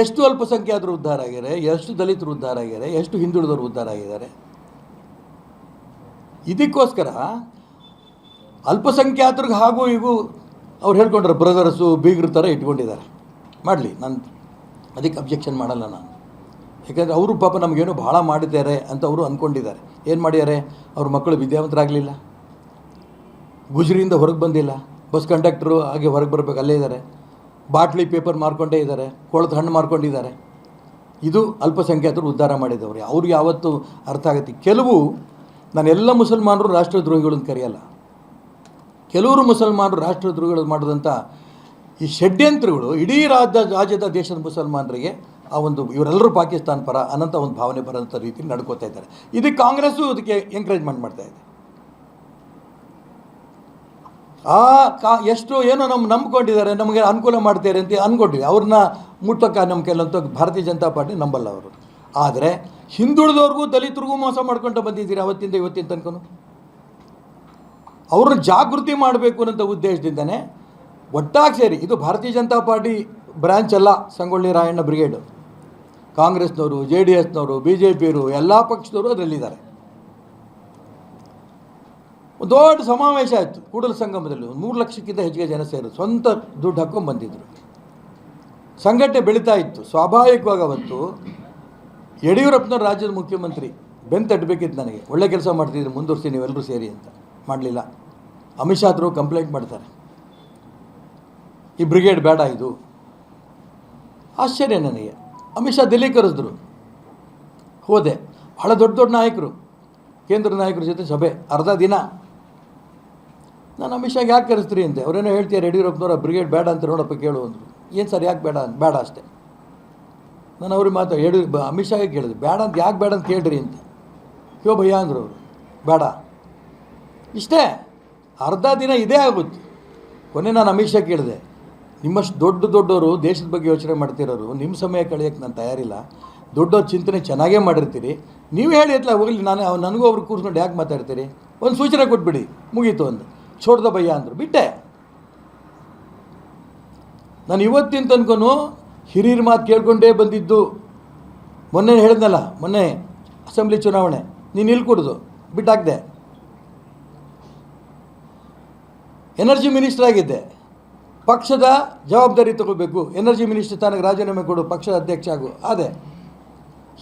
ಎಷ್ಟು ಅಲ್ಪಸಂಖ್ಯಾತರು ಉದ್ಧಾರ ಆಗ್ಯಾರೆ ಎಷ್ಟು ದಲಿತರು ಉದ್ಧಾರ ಆಗ್ಯಾರೆ ಎಷ್ಟು ಹಿಂದುಳಿದವರು ಉದ್ಧಾರ ಆಗಿದ್ದಾರೆ ಇದಕ್ಕೋಸ್ಕರ ಅಲ್ಪಸಂಖ್ಯಾತರಿಗೆ ಹಾಗೂ ಇವು ಅವ್ರು ಹೇಳ್ಕೊಂಡ್ರೆ ಬ್ರದರ್ಸು ಬೀಗ್ರ ಥರ ಇಟ್ಕೊಂಡಿದ್ದಾರೆ. ಮಾಡಲಿ, ನಾನು ಅದಕ್ಕೆ ಅಬ್ಜೆಕ್ಷನ್ ಮಾಡಲ್ಲ ನಾನು. ಯಾಕಂದರೆ ಅವರು ಪಾಪ ನಮಗೇನು ಭಾಳ ಮಾಡಿದ್ದಾರೆ ಅಂತ ಅವರು ಅಂದ್ಕೊಂಡಿದ್ದಾರೆ ಏನು ಮಾಡಿದ್ದಾರೆ ಅವ್ರ ಮಕ್ಕಳು ವಿದ್ಯಾವಂತರಾಗಲಿಲ್ಲ. ಗುಜರಿಯಿಂದ ಹೊರಗೆ ಬಂದಿಲ್ಲ. ಬಸ್ ಕಂಡಕ್ಟ್ರು ಹಾಗೆ ಹೊರಗೆ ಬರಬೇಕು, ಅಲ್ಲೇ ಇದ್ದಾರೆ. ಬಾಟ್ಲಿ ಪೇಪರ್ ಮಾರ್ಕೊಂಡೇ ಇದ್ದಾರೆ. ಕೊಳದ ಹಣ್ಣು ಮಾರ್ಕೊಂಡಿದ್ದಾರೆ. ಇದು ಅಲ್ಪಸಂಖ್ಯಾತರು ಉದ್ಧಾರ ಮಾಡಿದವರು. ಅವ್ರಿಗೆ ಯಾವತ್ತೂ ಅರ್ಥ ಆಗುತ್ತೆ. ಕೆಲವು ನಾನು ಎಲ್ಲ ಮುಸಲ್ಮಾನರು ರಾಷ್ಟ್ರದ್ರೋಹಿಗಳು ಅಂತ ಕರೆಯಲ್ಲ. ಕೆಲವರು ಮುಸಲ್ಮಾನರು ರಾಷ್ಟ್ರದ್ರೋಹಿಗಳು ಮಾಡಿದಂಥ ಈ ಷಡ್ಯಂತ್ರಗಳು ಇಡೀ ರಾಜ್ಯ, ರಾಜ್ಯದ ದೇಶದ ಮುಸಲ್ಮಾನರಿಗೆ ಆ ಒಂದು ಇವರೆಲ್ಲರೂ ಪಾಕಿಸ್ತಾನ ಪರ ಅನ್ನಂಥ ಒಂದು ಭಾವನೆ ಬರೋಂಥ ರೀತಿ ನಡ್ಕೋತಾ ಇದ್ದಾರೆ. ಇದಕ್ಕೆ ಕಾಂಗ್ರೆಸ್ಸು ಅದಕ್ಕೆ ಎಂಕರೇಜ್ಮೆಂಟ್ ಮಾಡ್ತಾ ಇದೆ. ಆ ಕಾ, ಎಷ್ಟು ಏನೋ ನಮ್ಮ ನಂಬ್ಕೊಂಡಿದ್ದಾರೆ, ನಮಗೆ ಅನುಕೂಲ ಮಾಡ್ತಾರೆ ಅಂತ ಅಂದ್ಕೊಂಡಿವಿ ಅವ್ರನ್ನ ಮುಟ್ಟೋಕ್ಕೆ ನಮ್ಮ ಕೆಲವಂತ ಭಾರತೀಯ ಜನತಾ ಪಾರ್ಟಿ ನಂಬಲ್ಲ ಅವರು. ಆದರೆ ಹಿಂದುಳಿದವ್ರಿಗೂ ದಲಿತರಿಗೂ ಮೋಸ ಮಾಡ್ಕೊಂಡು ಬಂದಿದ್ದೀರಿ ಅವತ್ತಿಂದ ಇವತ್ತಿನ ತನಕನೂ? ಅವ್ರನ್ನ ಜಾಗೃತಿ ಮಾಡಬೇಕು ಅನ್ನೋ ಉದ್ದೇಶದಿಂದನೇ ಒಟ್ಟಾಗಿ ಸೇರಿ, ಇದು ಭಾರತೀಯ ಜನತಾ ಪಾರ್ಟಿ ಬ್ರ್ಯಾಂಚ್ ಅಲ್ಲ, ಸಂಗೊಳ್ಳಿ ರಾಯಣ್ಣ ಬ್ರಿಗೇಡು. ಕಾಂಗ್ರೆಸ್ನವರು, ಜೆ ಡಿ ಎಸ್ನವರು, ಬಿ ಜೆ ಪಿಯವರು, ಎಲ್ಲ ಪಕ್ಷದವರು ಅದರಲ್ಲಿದ್ದಾರೆ. ಒಂದು ದೊಡ್ಡ ಸಮಾವೇಶ ಆಯಿತು ಕೂಡಲ ಸಂಗಮದಲ್ಲಿ, ಒಂದು ಮೂರು ಲಕ್ಷಕ್ಕಿಂತ ಹೆಚ್ಚಿಗೆ ಜನ ಸೇರಿದ್ರು, ಸ್ವಂತ ದುಡ್ಡು ಹಾಕ್ಕೊಂಡು ಬಂದಿದ್ದರು ಸಂಘಟನೆ ಬೆಳೀತಾ ಇತ್ತು, ಸ್ವಾಭಾವಿಕವಾಗಿ ಅವತ್ತು ಯಡಿಯೂರಪ್ಪನವ್ರು ರಾಜ್ಯದ ಮುಖ್ಯಮಂತ್ರಿ. ಬೆನ್ ತಟ್ಟಬೇಕಿತ್ತು ನನಗೆ. ಒಳ್ಳೆ ಕೆಲಸ ಮಾಡ್ತಿದ್ರು. ಮುಂದುವರಿಸಿ ನೀವೆಲ್ಲರೂ ಸೇರಿ ಅಂತ. ಮಾಡಲಿಲ್ಲ. ಅಮಿತ್ ಶಾ ಹತ್ರ ಕಂಪ್ಲೇಂಟ್ ಮಾಡ್ತಾರೆ. ಈ ಬ್ರಿಗೇಡ್ ಬೇಡ ಇದು. ಆಶ್ಚರ್ಯ ನನಗೆ. ಅಮಿತ್ ಶಾ ದಿಲ್ಲಿ ಕರೆಸಿದ್ರು ಹೋದೆ. ಭಾಳ ದೊಡ್ಡ ದೊಡ್ಡ ನಾಯಕರು. ಕೇಂದ್ರ ನಾಯಕರ ಜೊತೆ ಸಭೆ. ಅರ್ಧ ದಿನ. ನಾನು ಅಮಿತ್ ಶಾಗೆ ಯಾಕೆ ಕರೆಸ್ತೀರಿ ಅಂತೆ? ಅವರೇನೋ ಹೇಳ್ತೀಯ ಯಡಿಯೂರಪ್ಪನವ್ರ ಬ್ರಿಗೇಡ್ ಬೇಡ ಅಂತ ನೋಡಪ್ಪ ಕೇಳು ಅಂದರು. ಏನು ಸರ್, ಯಾಕೆ ಬೇಡ? ಬೇಡ ಅಷ್ಟೇ. ನಾನು ಅವ್ರಿಗೆ ಮಾತು ಹೇಳಿ ಅಮಿತ್ ಶಾಗೆ ಕೇಳಿದೆ. ಬೇಡ ಅಂತ, ಯಾಕೆ ಬೇಡ ಅಂತ ಕೇಳ್ರಿ ಅಂತ. ಕ್ಯೋ ಭಯ ಅಂದರು ಅವರು. ಬೇಡ. ಇಷ್ಟೇ. ಅರ್ಧ ದಿನ ಇದೇ ಆಗುತ್ತೆ. ಕೊನೆ ನಾನು ಅಮಿತ್ ಶಾ ಕೇಳಿದೆ. ನಿಮ್ಮಷ್ಟು ದೊಡ್ಡ ದೊಡ್ಡವರು ದೇಶದ ಬಗ್ಗೆ ಯೋಚನೆ ಮಾಡ್ತಿರೋರು ನಿಮ್ಮ ಸಮಯ ಕಳೆಯೋಕ್ಕೆ ನಾನು ತಯಾರಿಲ್ಲ. ದೊಡ್ಡವ್ರ ಚಿಂತನೆ ಚೆನ್ನಾಗೇ ಮಾಡಿರ್ತೀರಿ. ನೀವು ಹೇಳಿ ಎತ್ಲ ಹೋಗಲಿ, ನಾನು ನನಗೂ ಅವ್ರು ಕೂರ್ಸ್ಕೊಂಡು ಯಾಕೆ ಮಾತಾಡ್ತೀರಿ? ಒಂದು ಸೂಚನೆ ಕೊಟ್ಬಿಡಿ. ಮುಗೀತು ಒಂದು ಛೋಟದ ಭಯ ಅಂದರು. ಬಿಟ್ಟೆ. ನಾನು ಇವತ್ತಿನ ತನಕನೂ ಹಿರಿಯರ ಮಾತು ಕೇಳ್ಕೊಂಡೇ ಬಂದಿದ್ದು. ಮೊನ್ನೆ ಹೇಳಿದ್ನಲ್ಲ, ಮೊನ್ನೆ ಅಸೆಂಬ್ಲಿ ಚುನಾವಣೆ. ನೀನು ಇಲ್ಲಿ ಕೊಡೋದು, ಬಿಟ್ಟಾಕ್ದೆ. ಎನರ್ಜಿ ಮಿನಿಸ್ಟರ್ ಆಗಿದ್ದೆ. ಪಕ್ಷದ ಜವಾಬ್ದಾರಿ ತಗೋಬೇಕು. ಎನರ್ಜಿ ಮಿನಿಸ್ಟರ್ ಸ್ಥಾನಕ್ಕೆ ರಾಜೀನಾಮೆ ಕೊಡು, ಪಕ್ಷದ ಅಧ್ಯಕ್ಷ ಆಗು. ಅದೇ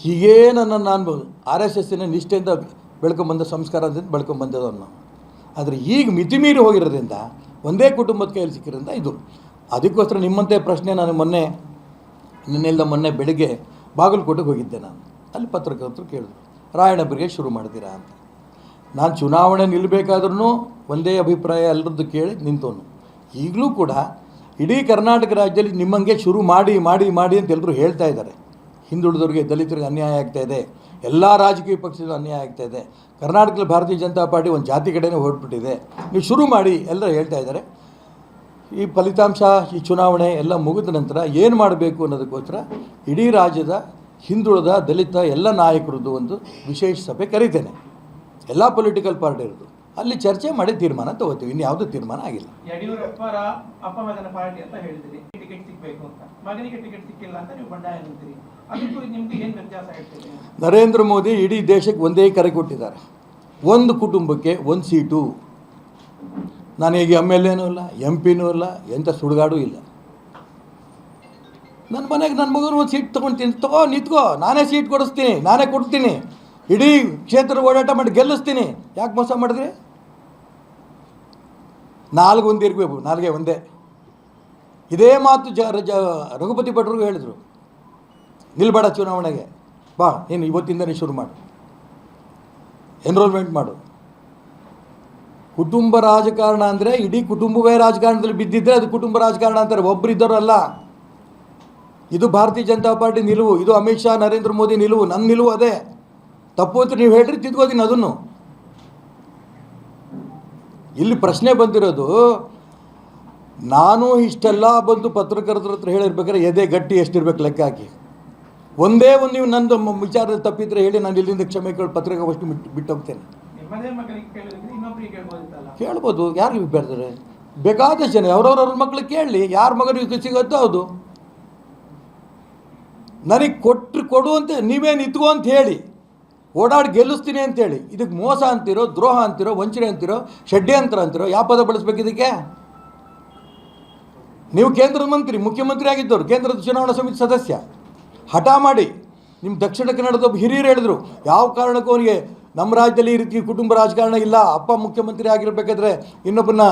ಹೀಗೇ ನನ್ನ ನಾನು ಆರ್ ಎಸ್ ಎಸ್ಸಿನ ನಿಷ್ಠೆಯಿಂದ ಬೆಳ್ಕೊಂಬಂದ ಸಂಸ್ಕಾರ ಅಂತ ಬೆಳ್ಕೊಂಬಂದದನ್ನು ಆದರೆ ಈಗ ಮಿತಿಮೀರಿ ಹೋಗಿರೋದ್ರಿಂದ, ಒಂದೇ ಕುಟುಂಬದ ಕೈಯಲ್ಲಿ ಸಿಕ್ಕಿರೋದ್ರಿಂದ ಇದು. ಅದಕ್ಕೋಸ್ಕರ ನಿಮ್ಮಂತೆ ಪ್ರಶ್ನೆ ನಾನು ಮೊನ್ನೆ ನಿನ್ನೆಲ್ಲ ಮೊನ್ನೆ ಬೆಳಿಗ್ಗೆ ಬಾಗಲಕೋಟೆಗೆ ಹೋಗಿದ್ದೆ ನಾನು. ಅಲ್ಲಿ ಪತ್ರಕರ್ತರು ಕೇಳಿದ್ರು, ರಾಯಣ್ಣ ಬ್ರಿಗೇಡ್ ಶುರು ಮಾಡ್ತೀರಾ ಅಂತ. ನಾನು ಚುನಾವಣೆ ನಿಲ್ಲಬೇಕಾದ್ರೂ ಒಂದೇ ಅಭಿಪ್ರಾಯ ಎಲ್ಲರದ್ದು ಕೇಳಿ ನಿಂತವನು ಈಗಲೂ ಕೂಡ ಇಡೀ ಕರ್ನಾಟಕ ರಾಜ್ಯದಲ್ಲಿ ನಿಮ್ಮಂಗೆ ಶುರು ಮಾಡಿ ಮಾಡಿ ಮಾಡಿ ಅಂತ ಎಲ್ಲರೂ ಹೇಳ್ತಾ ಇದ್ದಾರೆ. ಹಿಂದುಳಿದವ್ರಿಗೆ ದಲಿತರಿಗೆ ಅನ್ಯಾಯ ಆಗ್ತಾ ಇದೆ. ಎಲ್ಲ ರಾಜಕೀಯ ಪಕ್ಷದ ಅನ್ಯಾಯ ಆಗ್ತಾ ಇದೆ. ಕರ್ನಾಟಕದಲ್ಲಿ ಭಾರತೀಯ ಜನತಾ ಪಾರ್ಟಿ ಒಂದು ಜಾತಿ ಕಡೆನೇ ಹೊರಟ್ಬಿಟ್ಟಿದೆ ನೀವು ಶುರು ಮಾಡಿ, ಎಲ್ಲರೂ ಹೇಳ್ತಾ ಇದ್ದಾರೆ. ಈ ಫಲಿತಾಂಶ ಈ ಚುನಾವಣೆ ಎಲ್ಲ ಮುಗಿದ ನಂತರ ಏನು ಮಾಡಬೇಕು ಅನ್ನೋದಕ್ಕೋಸ್ಕರ ಇಡೀ ರಾಜ್ಯದ ಹಿಂದುಳಿದ ದಲಿತ ಎಲ್ಲ ನಾಯಕರದ್ದು ಒಂದು ವಿಶೇಷ ಸಭೆ ಕರಿತೇನೆ. ಎಲ್ಲ ಪೊಲಿಟಿಕಲ್ ಪಾರ್ಟಿಯರದು ಅಲ್ಲಿ ಚರ್ಚೆ ಮಾಡಿ ತೀರ್ಮಾನ ತಗೋತೀವಿ. ಇನ್ಯಾವುದೂ ತೀರ್ಮಾನ ಆಗಿಲ್ಲ. ಯಡಿಯೂರಪ್ಪರ ಅಪ್ಪ ಮಗನ ಪಾರ್ಟಿ ಅಂತ ಹೇಳಿದಿರಿ. ಟಿಕೆಟ್ ಸಿಗ್ಬೇಕು ಅಂತ. ಮಗನಿಗೆ ಟಿಕೆಟ್ ಸಿಕ್ಕಿಲ್ಲ ಅಂತ ನೀವು ಬಂಡಾಯ ನಿಂತೀರಿ ಅದಕ್ಕೂ ನಿಮ್ಗೆ ಏನ್ ವ್ಯತ್ಯಾಸ ಹೇಳ್ತೀರಿ ನರೇಂದ್ರ ಮೋದಿ ಇಡೀ ದೇಶಕ್ಕೆ ಒಂದೇ ಕರೆ ಕೊಟ್ಟಿದ್ದಾರೆ. ಒಂದು ಕುಟುಂಬಕ್ಕೆ ಒಂದು ಸೀಟು. ನಾನು ಈಗ ಎಂ ಎಲ್ ಎನೂ ಇಲ್ಲ, ಎಂ ಪಿನೂ ಇಲ್ಲ, ಎಂಥ ಸುಡುಗಾಡೂ ಇಲ್ಲ. ನನ್ನ ಮನೆಗೆ ನನ್ನ ಮಗನ ಒಂದು ಸೀಟ್ ತಿನ್ ತಗೋ, ನಿಂತ್ಕೋ, ನಾನೇ ಸೀಟ್ ಕೊಡಿಸ್ತೀನಿ, ನಾನೇ ಕೊಡ್ತೀನಿ. ಇಡೀ ಕ್ಷೇತ್ರ ಓಡಾಟ ಮಾಡಿ ಗೆಲ್ಲಿಸ್ತೀನಿ. ಯಾಕೆ ಮೋಸ ಮಾಡಿದ್ರಿ? ನಾಲ್ಕು ಒಂದು ಇರಬೇಕು, ನಾಲ್ಗೆ ಒಂದೇ. ಇದೇ ಮಾತು ಜ ರಜ ರಘುಪತಿ ಭಟ್ರಿಗೂ ಹೇಳಿದರು. ನಿಲ್ಬೇಡ ಚುನಾವಣೆಗೆ. ಬಾ, ನೀನು ಇವತ್ತಿಂದನೇ ಶುರು ಮಾಡು. ಎನ್ರೋಲ್ಮೆಂಟ್ ಮಾಡು. ಕುಟುಂಬ ರಾಜಕಾರಣ ಅಂದರೆ ಇಡೀ ಕುಟುಂಬವೇ ರಾಜಕಾರಣದಲ್ಲಿ ಬಿದ್ದಿದ್ದರೆ ಅದು ಕುಟುಂಬ ರಾಜಕಾರಣ ಅಂತಾರೆ. ಒಬ್ಬರಿದ್ದವರಲ್ಲ ಇದು ಭಾರತೀಯ ಜನತಾ ಪಾರ್ಟಿ ನಿಲುವು, ಇದು ಅಮಿತ್ ಶಾ, ನರೇಂದ್ರ ಮೋದಿ ನಿಲುವು ನನ್ನ ನಿಲುವು ಅದೇ. ತಪ್ಪು ಅಂತ ನೀವು ಹೇಳ್ರಿ, ತಿದ್ಕೋತೀನಿ ಅದನ್ನು. ಇಲ್ಲಿ ಪ್ರಶ್ನೆ ಬಂದಿರೋದು, ನಾನು ಇಷ್ಟೆಲ್ಲ ಬಂದು ಪತ್ರಕರ್ತರ ಹತ್ರ ಹೇಳಿರ್ಬೇಕಾದ್ರೆ ಎದೆ ಗಟ್ಟಿ ಎಷ್ಟಿರ್ಬೇಕು ಲೆಕ್ಕ ಹಾಕಿ. ಒಂದೇ ಒಂದು ನೀವು ನಂದು ವಿಚಾರದಲ್ಲಿ ತಪ್ಪಿದ್ರೆ ಹೇಳಿ, ನಾನು ಇಲ್ಲಿಂದ ಕ್ಷಮೆ ಕೇಳಿ ಪತ್ರಿಕಾಗೋಷ್ಠಿ ಬಿಟ್ಟು ಬಿಟ್ಟು ಕೇಳ್ಬೋದು ಯಾರಿಗೆ ಬೇಡ್ತಾರೆ? ಬೇಕಾದ ಜನ, ಅವ್ರವ್ರವ್ರ ಮಕ್ಳು ಕೇಳಲಿ ಯಾರ ಮಗನಿಗೆ ಸಿಗುತ್ತೋ ಅದು ನನಗೆ ಕೊಟ್ಟರು ಕೊಡು ಅಂತ ನೀವೇನು ನಿಂತ್ಕೋ ಅಂತ ಹೇಳಿ. ಓಡಾಡಿ ಗೆಲ್ಲಿಸ್ತೀನಿ ಅಂತೇಳಿ ಇದಕ್ಕೆ ಮೋಸ ಅಂತಿರೋ, ದ್ರೋಹ ಅಂತಿರೋ, ವಂಚನೆ ಅಂತಿರೋ, ಷಡ್ಯಂತ್ರ ಅಂತಿರೋ, ಯಾವ ಪದ ಬಳಸ್ಬೇಕು ಇದಕ್ಕೆ? ನೀವು ಕೇಂದ್ರದ ಮಂತ್ರಿ, ಮುಖ್ಯಮಂತ್ರಿ ಆಗಿದ್ದವರು, ಕೇಂದ್ರದ ಚುನಾವಣಾ ಸಮಿತಿ ಸದಸ್ಯ. ಹಠ ಮಾಡಿ ನಿಮ್ಮ ದಕ್ಷಿಣ ಕನ್ನಡದ ಹಿರಿಯರು ಹೇಳಿದ್ರು, ಯಾವ ಕಾರಣಕ್ಕೂ ಅವನಿಗೆ ನಮ್ಮ ರಾಜ್ಯದಲ್ಲಿ ಈ ರೀತಿ ಕುಟುಂಬ ರಾಜಕಾರಣ ಇಲ್ಲ. ಅಪ್ಪ ಮುಖ್ಯಮಂತ್ರಿ ಆಗಿರಬೇಕಾದ್ರೆ ಇನ್ನೊಬ್ಬನ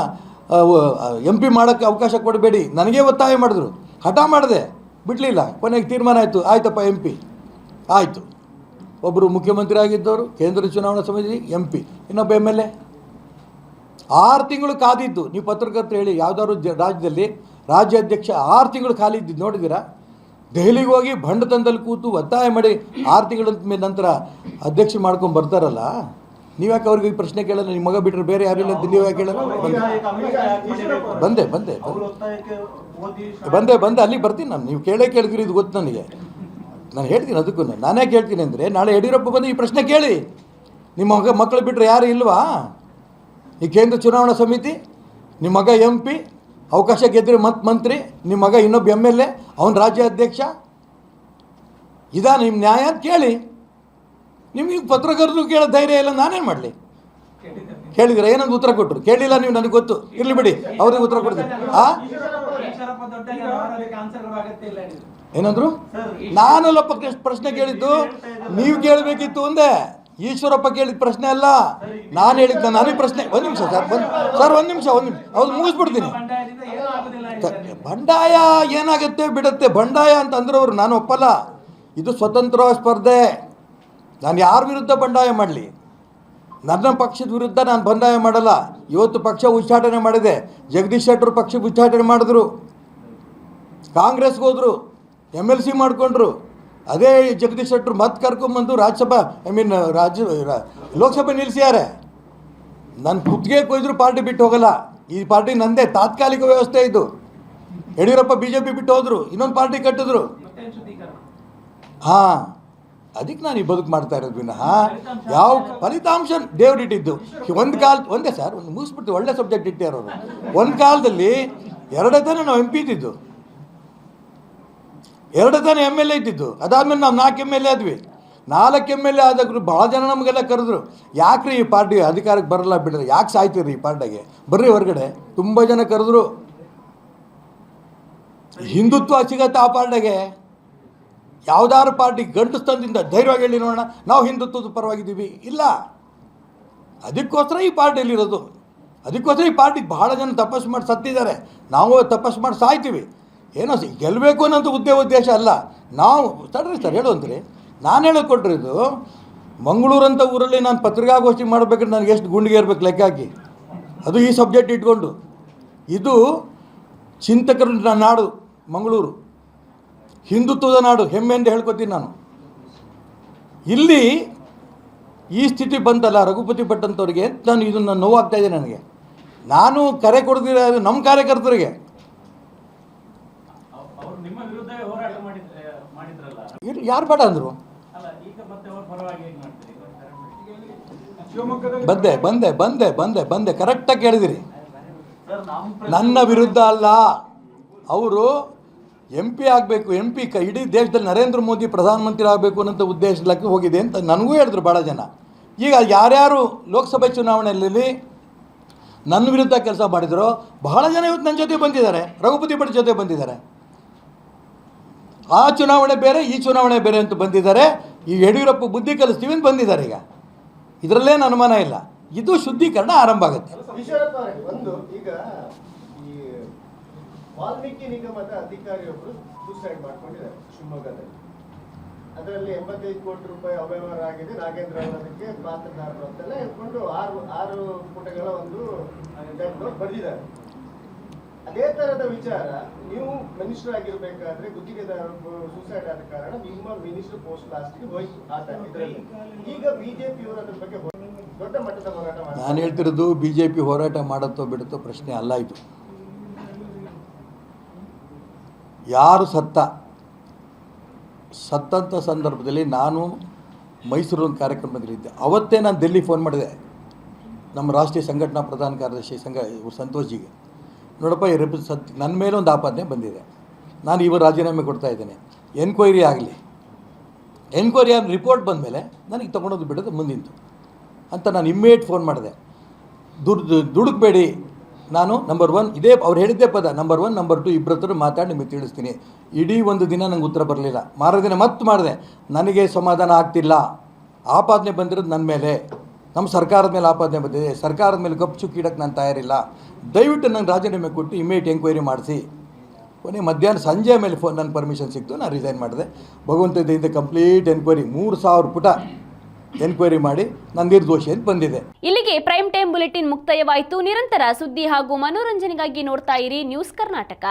ಎಂ ಪಿ ಮಾಡೋಕ್ಕೆ ಅವಕಾಶ ಕೊಡಬೇಡಿ. ನನಗೆ ಒತ್ತಾಯ ಮಾಡಿದ್ರು. ಹಠ ಮಾಡಿದೆ. ಬಿಡಲಿಲ್ಲ. ಕೊನೆಗೆ ತೀರ್ಮಾನ ಆಯಿತು. ಆಯ್ತಪ್ಪ ಎಂ ಪಿ ಆಯಿತು. ಒಬ್ಬರು ಮುಖ್ಯಮಂತ್ರಿ ಆಗಿದ್ದವರು, ಕೇಂದ್ರ ಚುನಾವಣಾ ಸಮಿತಿ ಎಂ ಪಿ ಇನ್ನೊಬ್ಬ ಎಂ ಎಲ್ ಎ ಆರು ತಿಂಗಳು ಕಾದಿದ್ದು. ನೀವು ಪತ್ರಕರ್ತರು ಹೇಳಿ, ಯಾವುದಾದ್ರು ರಾಜ್ಯದಲ್ಲಿ ರಾಜ್ಯಾಧ್ಯಕ್ಷ ಆರು ತಿಂಗಳು ಖಾಲಿ ಇದ್ದಿದ್ದು ನೋಡಿದ್ದೀರಾ? ದೆಹಲಿಗೆ ಹೋಗಿ ಭಂಡತನದಲ್ಲಿ ಕೂತು ಒತ್ತಾಯ ಮಾಡಿ ಆರು ತಿಂಗಳ ಮೇಲೆ ನಂತರ ಅಧ್ಯಕ್ಷ ಮಾಡ್ಕೊಂಡು ಬರ್ತಾರಲ್ಲ, ನೀವು ಯಾಕೆ ಅವ್ರಿಗೆ ಈ ಪ್ರಶ್ನೆ ಕೇಳಲ್ಲ? ನಿಮ್ಮ ಮಗ ಬಿಟ್ಟರೆ ಬೇರೆ ಯಾರಿಲ್ಲ ಅಂತ ನೀವು ಯಾಕೆ ಕೇಳಲ್ಲ? ಬಂದೆ. ಬಂದೆ ಬಂದೆ ಬಂದೆ. ಅಲ್ಲಿಗೆ ಬರ್ತೀನಿ ನಾನು. ನೀವು ಕೇಳೇ ಕೇಳ್ತೀರಿ ಇದು ಗೊತ್ತು ನನಗೆ. ನಾನು ಹೇಳ್ತೀನಿ ಅದಕ್ಕೂ. ನಾನೇ ಕೇಳ್ತೀನಿ ಅಂದರೆ, ನಾಳೆ ಯಡಿಯೂರಪ್ಪ ಬಂದು ಈ ಪ್ರಶ್ನೆ ಕೇಳಿ. ನಿಮ್ಮ ಮಗ, ಮಕ್ಕಳು ಬಿಟ್ಟರೆ ಯಾರು ಇಲ್ವಾ? ಈ ಕೇಂದ್ರ ಚುನಾವಣಾ ಸಮಿತಿ, ನಿಮ್ಮ ಮಗ ಎಂ ಪಿ ಅವಕಾಶ ಗೆದ್ದರೆ ಮತ್ ಮಂತ್ರಿ ನಿಮ್ಮ ಮಗ ಇನ್ನೊಬ್ಬ ಎಂ ಎಲ್ ಎ, ಅವನ ರಾಜ್ಯ ಅಧ್ಯಕ್ಷ ಇದಾ ನಿಮ್ಮ ನ್ಯಾಯ ಅಂತ ಕೇಳಿ. ನಿಮಗೆ ಪತ್ರಕರ್ತರು ಕೇಳೋ ಧೈರ್ಯ ಇಲ್ಲ, ನಾನೇನು ಮಾಡಲಿ? ಕೇಳಿದ್ರೆ? ಏನಂತ ಉತ್ತರ ಕೊಟ್ಟರು ಕೇಳಿಲ್ಲ ನೀವು, ನನಗೆ ಗೊತ್ತು. ಇರಲಿ ಬಿಡಿ, ಅವ್ರಿಗೆ ಉತ್ತರ ಕೊಡ್ತೀನಿ. ಆ? ಏನಂದ್ರು? ನಾನಲ್ಲಪ್ಪ ಪ್ರಶ್ನೆ ಕೇಳಿದ್ದು. ನೀವು ಕೇಳಬೇಕಿತ್ತು ಒಂದೇ. ಈಶ್ವರಪ್ಪ ಕೇಳಿದ ಪ್ರಶ್ನೆ ಅಲ್ಲ. ನಾನು ಹೇಳಿದ್ದ ನನಗೆ ಪ್ರಶ್ನೆ. ಒಂದು ನಿಮಿಷ, ಸರ್ ಬಂದು ಸರ್, ಒಂದು ನಿಮಿಷ ಒಂದು ನಿಮಿಷ. ಅವ್ರು ಮುಗಿಸ್ಬಿಡ್ತೀನಿ. ಬಂಡಾಯ ಏನಾಗುತ್ತೆ ಬಿಡುತ್ತೆ? ಬಂಡಾಯ ಅಂತಂದ್ರೆ ಅವರು ನಾನು ಒಪ್ಪಲ್ಲ. ಇದು ಸ್ವತಂತ್ರ ಸ್ಪರ್ಧೆ. ನಾನು ಯಾರ ವಿರುದ್ಧ ಬಂಡಾಯ ಮಾಡಲಿ? ನನ್ನ ಪಕ್ಷದ ವಿರುದ್ಧ ನಾನು ಬಂಡಾಯ ಮಾಡಲ್ಲ. ಇವತ್ತು ಪಕ್ಷ ಉಚ್ಚಾಟನೆ ಮಾಡಿದೆ. ಜಗದೀಶ್ ಶೆಟ್ಟರು ಪಕ್ಷ ಉಚ್ಚಾಟನೆ ಮಾಡಿದ್ರು. ಕಾಂಗ್ರೆಸ್ಗೆ ಹೋದರು. ಎಂ ಎಲ್ ಸಿ ಮಾಡಿಕೊಂಡ್ರು. ಅದೇ ಜಗದೀಶ್ ಶೆಟ್ಟರು ಮತ್ತೆ ಕರ್ಕೊಂಬಂದು ರಾಜ್ಯಸಭಾ, ಐ ಮೀನ್ ರಾಜ್ಯ ಲೋಕಸಭೆ ನಿಲ್ಲಿಸ್ಯಾರೆ ನನ್ನ ಕುತ್ತಿಗೆ ಕೊಯ್ದ್ರು ಪಾರ್ಟಿ ಬಿಟ್ಟು ಹೋಗಲ್ಲ. ಈ ಪಾರ್ಟಿ ನಂದೇ ತಾತ್ಕಾಲಿಕ ವ್ಯವಸ್ಥೆ ಇದು. ಯಡಿಯೂರಪ್ಪ ಬಿ ಜೆ ಪಿ ಬಿಟ್ಟು ಹೋದರು, ಇನ್ನೊಂದು ಪಾರ್ಟಿ ಕಟ್ಟಿದ್ರು. ಹಾಂ, ಅದಕ್ಕೆ ನಾನು ಈ ಬದುಕು ಮಾಡ್ತಾ ಇರೋದು ವಿನಃ. ಯಾವ ಫಲಿತಾಂಶ ದೇವ್ರಿಟ್ಟಿದ್ದು ಒಂದು ಕಾಲ, ಒಂದೇ ಸರ್, ಒಂದು ಮುಗಿಸ್ಬಿಡ್ತೀವಿ, ಒಳ್ಳೆ ಸಬ್ಜೆಕ್ಟ್ ಇಟ್ಟಿರೋರು ಒಂದು ಕಾಲದಲ್ಲಿ ಎರಡೇ ತಾನೇ ನಾವು ಎಂ ಪಿ ಇದ್ದಿದ್ದು. ಎರಡೇ ತಾನೇ ಎಂ ಎಲ್ ಎ ಇದ್ದಿದ್ದು. ಅದಾದ್ಮೇಲೆ ನಾವು ನಾಲ್ಕು ಎಂ ಎಲ್ ಎ ಆದ್ವಿ. ನಾಲ್ಕು ಎಂ ಎಲ್ ಎ ಆದಾಗ್ರು ಭಾಳ ಜನ ನಮಗೆಲ್ಲ ಕರೆದ್ರು, ಯಾಕ್ರಿ ಈ ಪಾರ್ಟಿ ಅಧಿಕಾರಕ್ಕೆ ಬರಲ್ಲ ಬಿಡ್ರಿ, ಯಾಕೆ ಸಾಯ್ತೀರಿ ಈ ಪಾರ್ಟಿಗೆ? ಬರ್ರಿ ಹೊರಗಡೆ. ತುಂಬ ಜನ ಕರೆದ್ರು ಹಿಂದುತ್ವ ಸಿಗತ್ತೆ ಆ ಪಾರ್ಟಿಗೆ. ಯಾವ್ದಾದ್ರು ಪಾರ್ಟಿ ಗಂಟು ಸ್ತಂದಿಂದ ಧೈರ್ಯವಾಗಿ ಹೇಳಿ ನೋಡೋಣ, ನಾವು ಹಿಂದುತ್ವದ ಪರವಾಗಿದ್ದೀವಿ. ಇಲ್ಲ. ಅದಕ್ಕೋಸ್ಕರ ಈ ಪಾರ್ಟಿಯಲ್ಲಿರೋದು. ಅದಕ್ಕೋಸ್ಕರ ಈ ಪಾರ್ಟಿ ಬಹಳ ಜನ ತಪಸ್ಸು ಮಾಡಿ ಸತ್ತಿದ್ದಾರೆ. ನಾವು ತಪಸ್ಸು ಮಾಡಿ ಸಾಯ್ತೀವಿ. ಏನೋ ಗೆಲ್ಲಬೇಕು ಅನ್ನೋದು ಉದ್ದೇ ಉದ್ದೇಶ ಅಲ್ಲ. ನಾವು ತಡ್ರಿ ಸರ್ ಹೇಳುವಂತ್ರಿ ನಾನು ಹೇಳಿಕೊಟ್ರಿದು ಮಂಗಳೂರಂಥ ಊರಲ್ಲಿ ನಾನು ಪತ್ರಿಕಾಗೋಷ್ಠಿ ಮಾಡಬೇಕಂದ್ರೆ ನನಗೆ ಎಷ್ಟು ಗುಂಡಿಗೆ ಇರಬೇಕು ಲೆಕ್ಕ ಹಾಕಿ ಅದು ಈ ಸಬ್ಜೆಕ್ಟ್ ಇಟ್ಕೊಂಡು. ಇದು ಚಿಂತಕರು ನಾಡು. ಮಂಗಳೂರು. ಹಿಂದುತ್ವದ ನಾಡು ಹೆಮ್ಮೆಯಿಂದ ಹೇಳ್ಕೊತೀನಿ ನಾನು. ಇಲ್ಲಿ ಈ ಸ್ಥಿತಿ ಬಂತಲ್ಲ ರಘುಪತಿ ಭಟ್ ಅಂತವ್ರಿಗೆ ನಾನು ಇದನ್ನು ನೋವಾಗ್ತಾ ಇದೆ ನನಗೆ. ನಾನು ಕರೆ ಕೊಡ್ತೀರ ನಮ್ಮ ಕಾರ್ಯಕರ್ತರಿಗೆ ಯಾರು ಬೇಡ ಅಂದರು? ಬಂದೆ ಬಂದೆ ಬಂದೆ ಬಂದೆ ಬಂದೆ ಕರೆಕ್ಟಾಗಿ ಕೇಳಿದಿರಿ. ನನ್ನ ವಿರುದ್ಧ ಅಲ್ಲ. ಅವರು ಎಂ ಪಿ ಆಗಬೇಕು ಎಂ ಪಿ ಕ, ಇಡೀ ದೇಶದಲ್ಲಿ ನರೇಂದ್ರ ಮೋದಿ ಪ್ರಧಾನಮಂತ್ರಿ ಆಗಬೇಕು ಅನ್ನೋಂಥ ಉದ್ದೇಶಕ್ಕೆ ಹೋಗಿದೆ ಅಂತ ನನಗೂ ಹೇಳಿದ್ರು ಭಾಳ ಜನ. ಈಗ ಯಾರ್ಯಾರು ಲೋಕಸಭೆ ಚುನಾವಣೆಯಲ್ಲಿ ನನ್ನ ವಿರುದ್ಧ ಕೆಲಸ ಮಾಡಿದರೋ, ಬಹಳ ಜನ ಇವತ್ತು ನನ್ನ ಜೊತೆ ಬಂದಿದ್ದಾರೆ, ರಘುಪತಿ ಭಟ್ ಜೊತೆ ಬಂದಿದ್ದಾರೆ. ಆ ಚುನಾವಣೆ ಬೇರೆ, ಈ ಚುನಾವಣೆ ಬೇರೆ ಅಂತ ಬಂದಿದ್ದಾರೆ. ಈ ಯಡಿಯೂರಪ್ಪ ಬುದ್ಧಿ ಕಲಿಸ್ತೀವಿ ಅಂತ ಬಂದಿದ್ದಾರೆ ಈಗ. ಇದರಲ್ಲೇನು ಅನುಮಾನ ಇಲ್ಲ. ಇದು ಶುದ್ಧೀಕರಣ ಆರಂಭ ಆಗುತ್ತೆ ಈಶ್ವರಪ್ಪ ಅವರೇ, ಒಂದು ಈಗ ಈ ವಾಲ್ಮೀಕಿ ನಿಗಮದ ಅಧಿಕಾರಿಯೊಬ್ಬರು ಸೂಸೈಡ್ ಮಾಡ್ಕೊಂಡಿದ್ದಾರೆ, ಶಿವಮೊಗ್ಗದಲ್ಲಿ. ಅದರಲ್ಲಿ ಎಂಬತ್ತೈದು ಕೋಟಿ ರೂಪಾಯಿ ಅವ್ಯವಹಾರ ಆಗಿದೆ ನಾಗೇಂದ್ರ ಅದಕ್ಕೆ ಪಾತ್ರದಾರರು ಅಂತೆಲ್ಲ ಹೇಳ್ಕೊಂಡು ಆರು ಆರು ಪುಟಗಳ ಒಂದು ಬರೆದಿದ್ದಾರೆ. ಅದೇ ತರದ ವಿಚಾರ, ನೀವು ಮಿನಿಸ್ಟರ್ ಆಗಿರ್ಬೇಕಾದ್ರೆ ಗುತ್ತಿಗೆದಾರರು ಸೂಸೈಡ್ ಆದ ಕಾರಣ ನಿಮ್ಮ ಮಿನಿಸ್ಟರ್ ಪೋಸ್ಟ್ ಲಾಸ್ಟ್ಗೆ ಹೋಯ್ತು. ಈಗ ಬಿಜೆಪಿಯವರು ಅದ್ರ ಬಗ್ಗೆ ದೊಡ್ಡ ಮಟ್ಟದ ಹೋರಾಟ ನಾನು ಹೇಳ್ತಿರೋದು ಬಿಜೆಪಿ ಹೋರಾಟ ಮಾಡುತ್ತೋ ಬಿಡುತ್ತೋ ಪ್ರಶ್ನೆ ಅಲ್ಲ ಇದು. ಯಾರು ಸತ್ತ? ಸತ್ತಂಥ ಸಂದರ್ಭದಲ್ಲಿ ನಾನು ಮೈಸೂರು ಒಂದು ಕಾರ್ಯಕ್ರಮದಲ್ಲಿದ್ದೆ ಅವತ್ತೇ ನಾನು ಡೆಲ್ಲಿ ಫೋನ್ ಮಾಡಿದೆ. ನಮ್ಮ ರಾಷ್ಟ್ರೀಯ ಸಂಘಟನಾ ಪ್ರಧಾನ ಕಾರ್ಯದರ್ಶಿ ಸಂಘ, ಇವರು ಸಂತೋಷ್ಜಿಗೆ ನೋಡಪ್ಪ, ಈ ಸತ್, ನನ್ನ ಮೇಲೆ ಒಂದು ಆಪಾದನೆ ಬಂದಿದೆ. ನಾನು ಇವರು ರಾಜೀನಾಮೆ ಕೊಡ್ತಾ ಇದ್ದೇನೆ. ಎನ್ಕ್ವೈರಿ ಆಗಲಿ. ಎನ್ಕ್ವೈರಿ ಆಗಿ ರಿಪೋರ್ಟ್ ಬಂದಮೇಲೆ ನನಗೆ ತೊಗೊಂಡೋದು ಬಿಡೋದು ಮುಂದಿಂತು ಅಂತ ನಾನು ಇಮ್ಮಿಡಿಯೇಟ್ ಫೋನ್ ಮಾಡಿದೆ. ದುಡ್ಡು ದುಡುಕ್ಬೇಡಿ. ನಾನು ನಂಬರ್ ಒನ್ ಇದೇ ಅವ್ರು ಹೇಳಿದ್ದೇ ಪದ ನಂಬರ್ ಒನ್ ನಂಬರ್ ಟು ಇಬ್ಬರ ಹತ್ರ ಮಾತಾಡಿ ನಿಮಗೆ ತಿಳಿಸ್ತೀನಿ. ಇಡೀ ಒಂದು ದಿನ ನಂಗೆ ಉತ್ತರ ಬರಲಿಲ್ಲ. ಮಾರನೇ ದಿನ ಮತ್ತೆ ಮಾಡಿದೆ, ನನಗೆ ಸಮಾಧಾನ ಆಗ್ತಿಲ್ಲ. ಆಪಾದನೆ ಬಂದಿರೋದು ನನ್ನ ಮೇಲೆ. ನಮ್ಮ ಸರ್ಕಾರದ ಮೇಲೆ ಆಪಾದನೆ ಬಂದಿದೆ. ಸರ್ಕಾರದ ಮೇಲೆ ಗಪ್ ಚುಕ್ಕಿ ಇಡಕ್ಕೆ ನಾನು ತಯಾರಿಲ್ಲ. ದಯವಿಟ್ಟು ನಂಗೆ ರಾಜೀನಾಮೆ ಕೊಟ್ಟು ಇಮಿಡಿಯೇಟ್ ಎಂಕ್ವೈರಿ ಮಾಡಿಸಿ. ಕೊನೆ ಮಧ್ಯಾಹ್ನ ಸಂಜೆ ಮೇಲೆ ಫೋನ್ ನನ್ನ ಪರ್ಮಿಷನ್ ಸಿಕ್ತು, ನಾನು ರಿಸೈನ್ ಮಾಡಿದೆ. ಭಗವಂತ ಕಂಪ್ಲೀಟ್ ಎನ್ಕ್ವೈರಿ ಮೂರು ಸಾವಿರ ಪುಟ. ಎನ್ಕ್ವೈರಿ ಮಾಡಿ ನಾನು ನಿರ್ದೋಷಿ ಅಂತ ಬಂದಿದೆ. ಇಲ್ಲಿಗೆ ಪ್ರೈಮ್ ಟೈಮ್ ಬುಲೆಟಿನ್ ಮುಕ್ತಾಯವಾಯಿತು. ನಿರಂತರ ಸುದ್ದಿ ಹಾಗೂ ಮನೋರಂಜನೆಗಾಗಿ ನೋಡ್ತಾ ಇರಿ ನ್ಯೂಸ್ ಕರ್ನಾಟಕ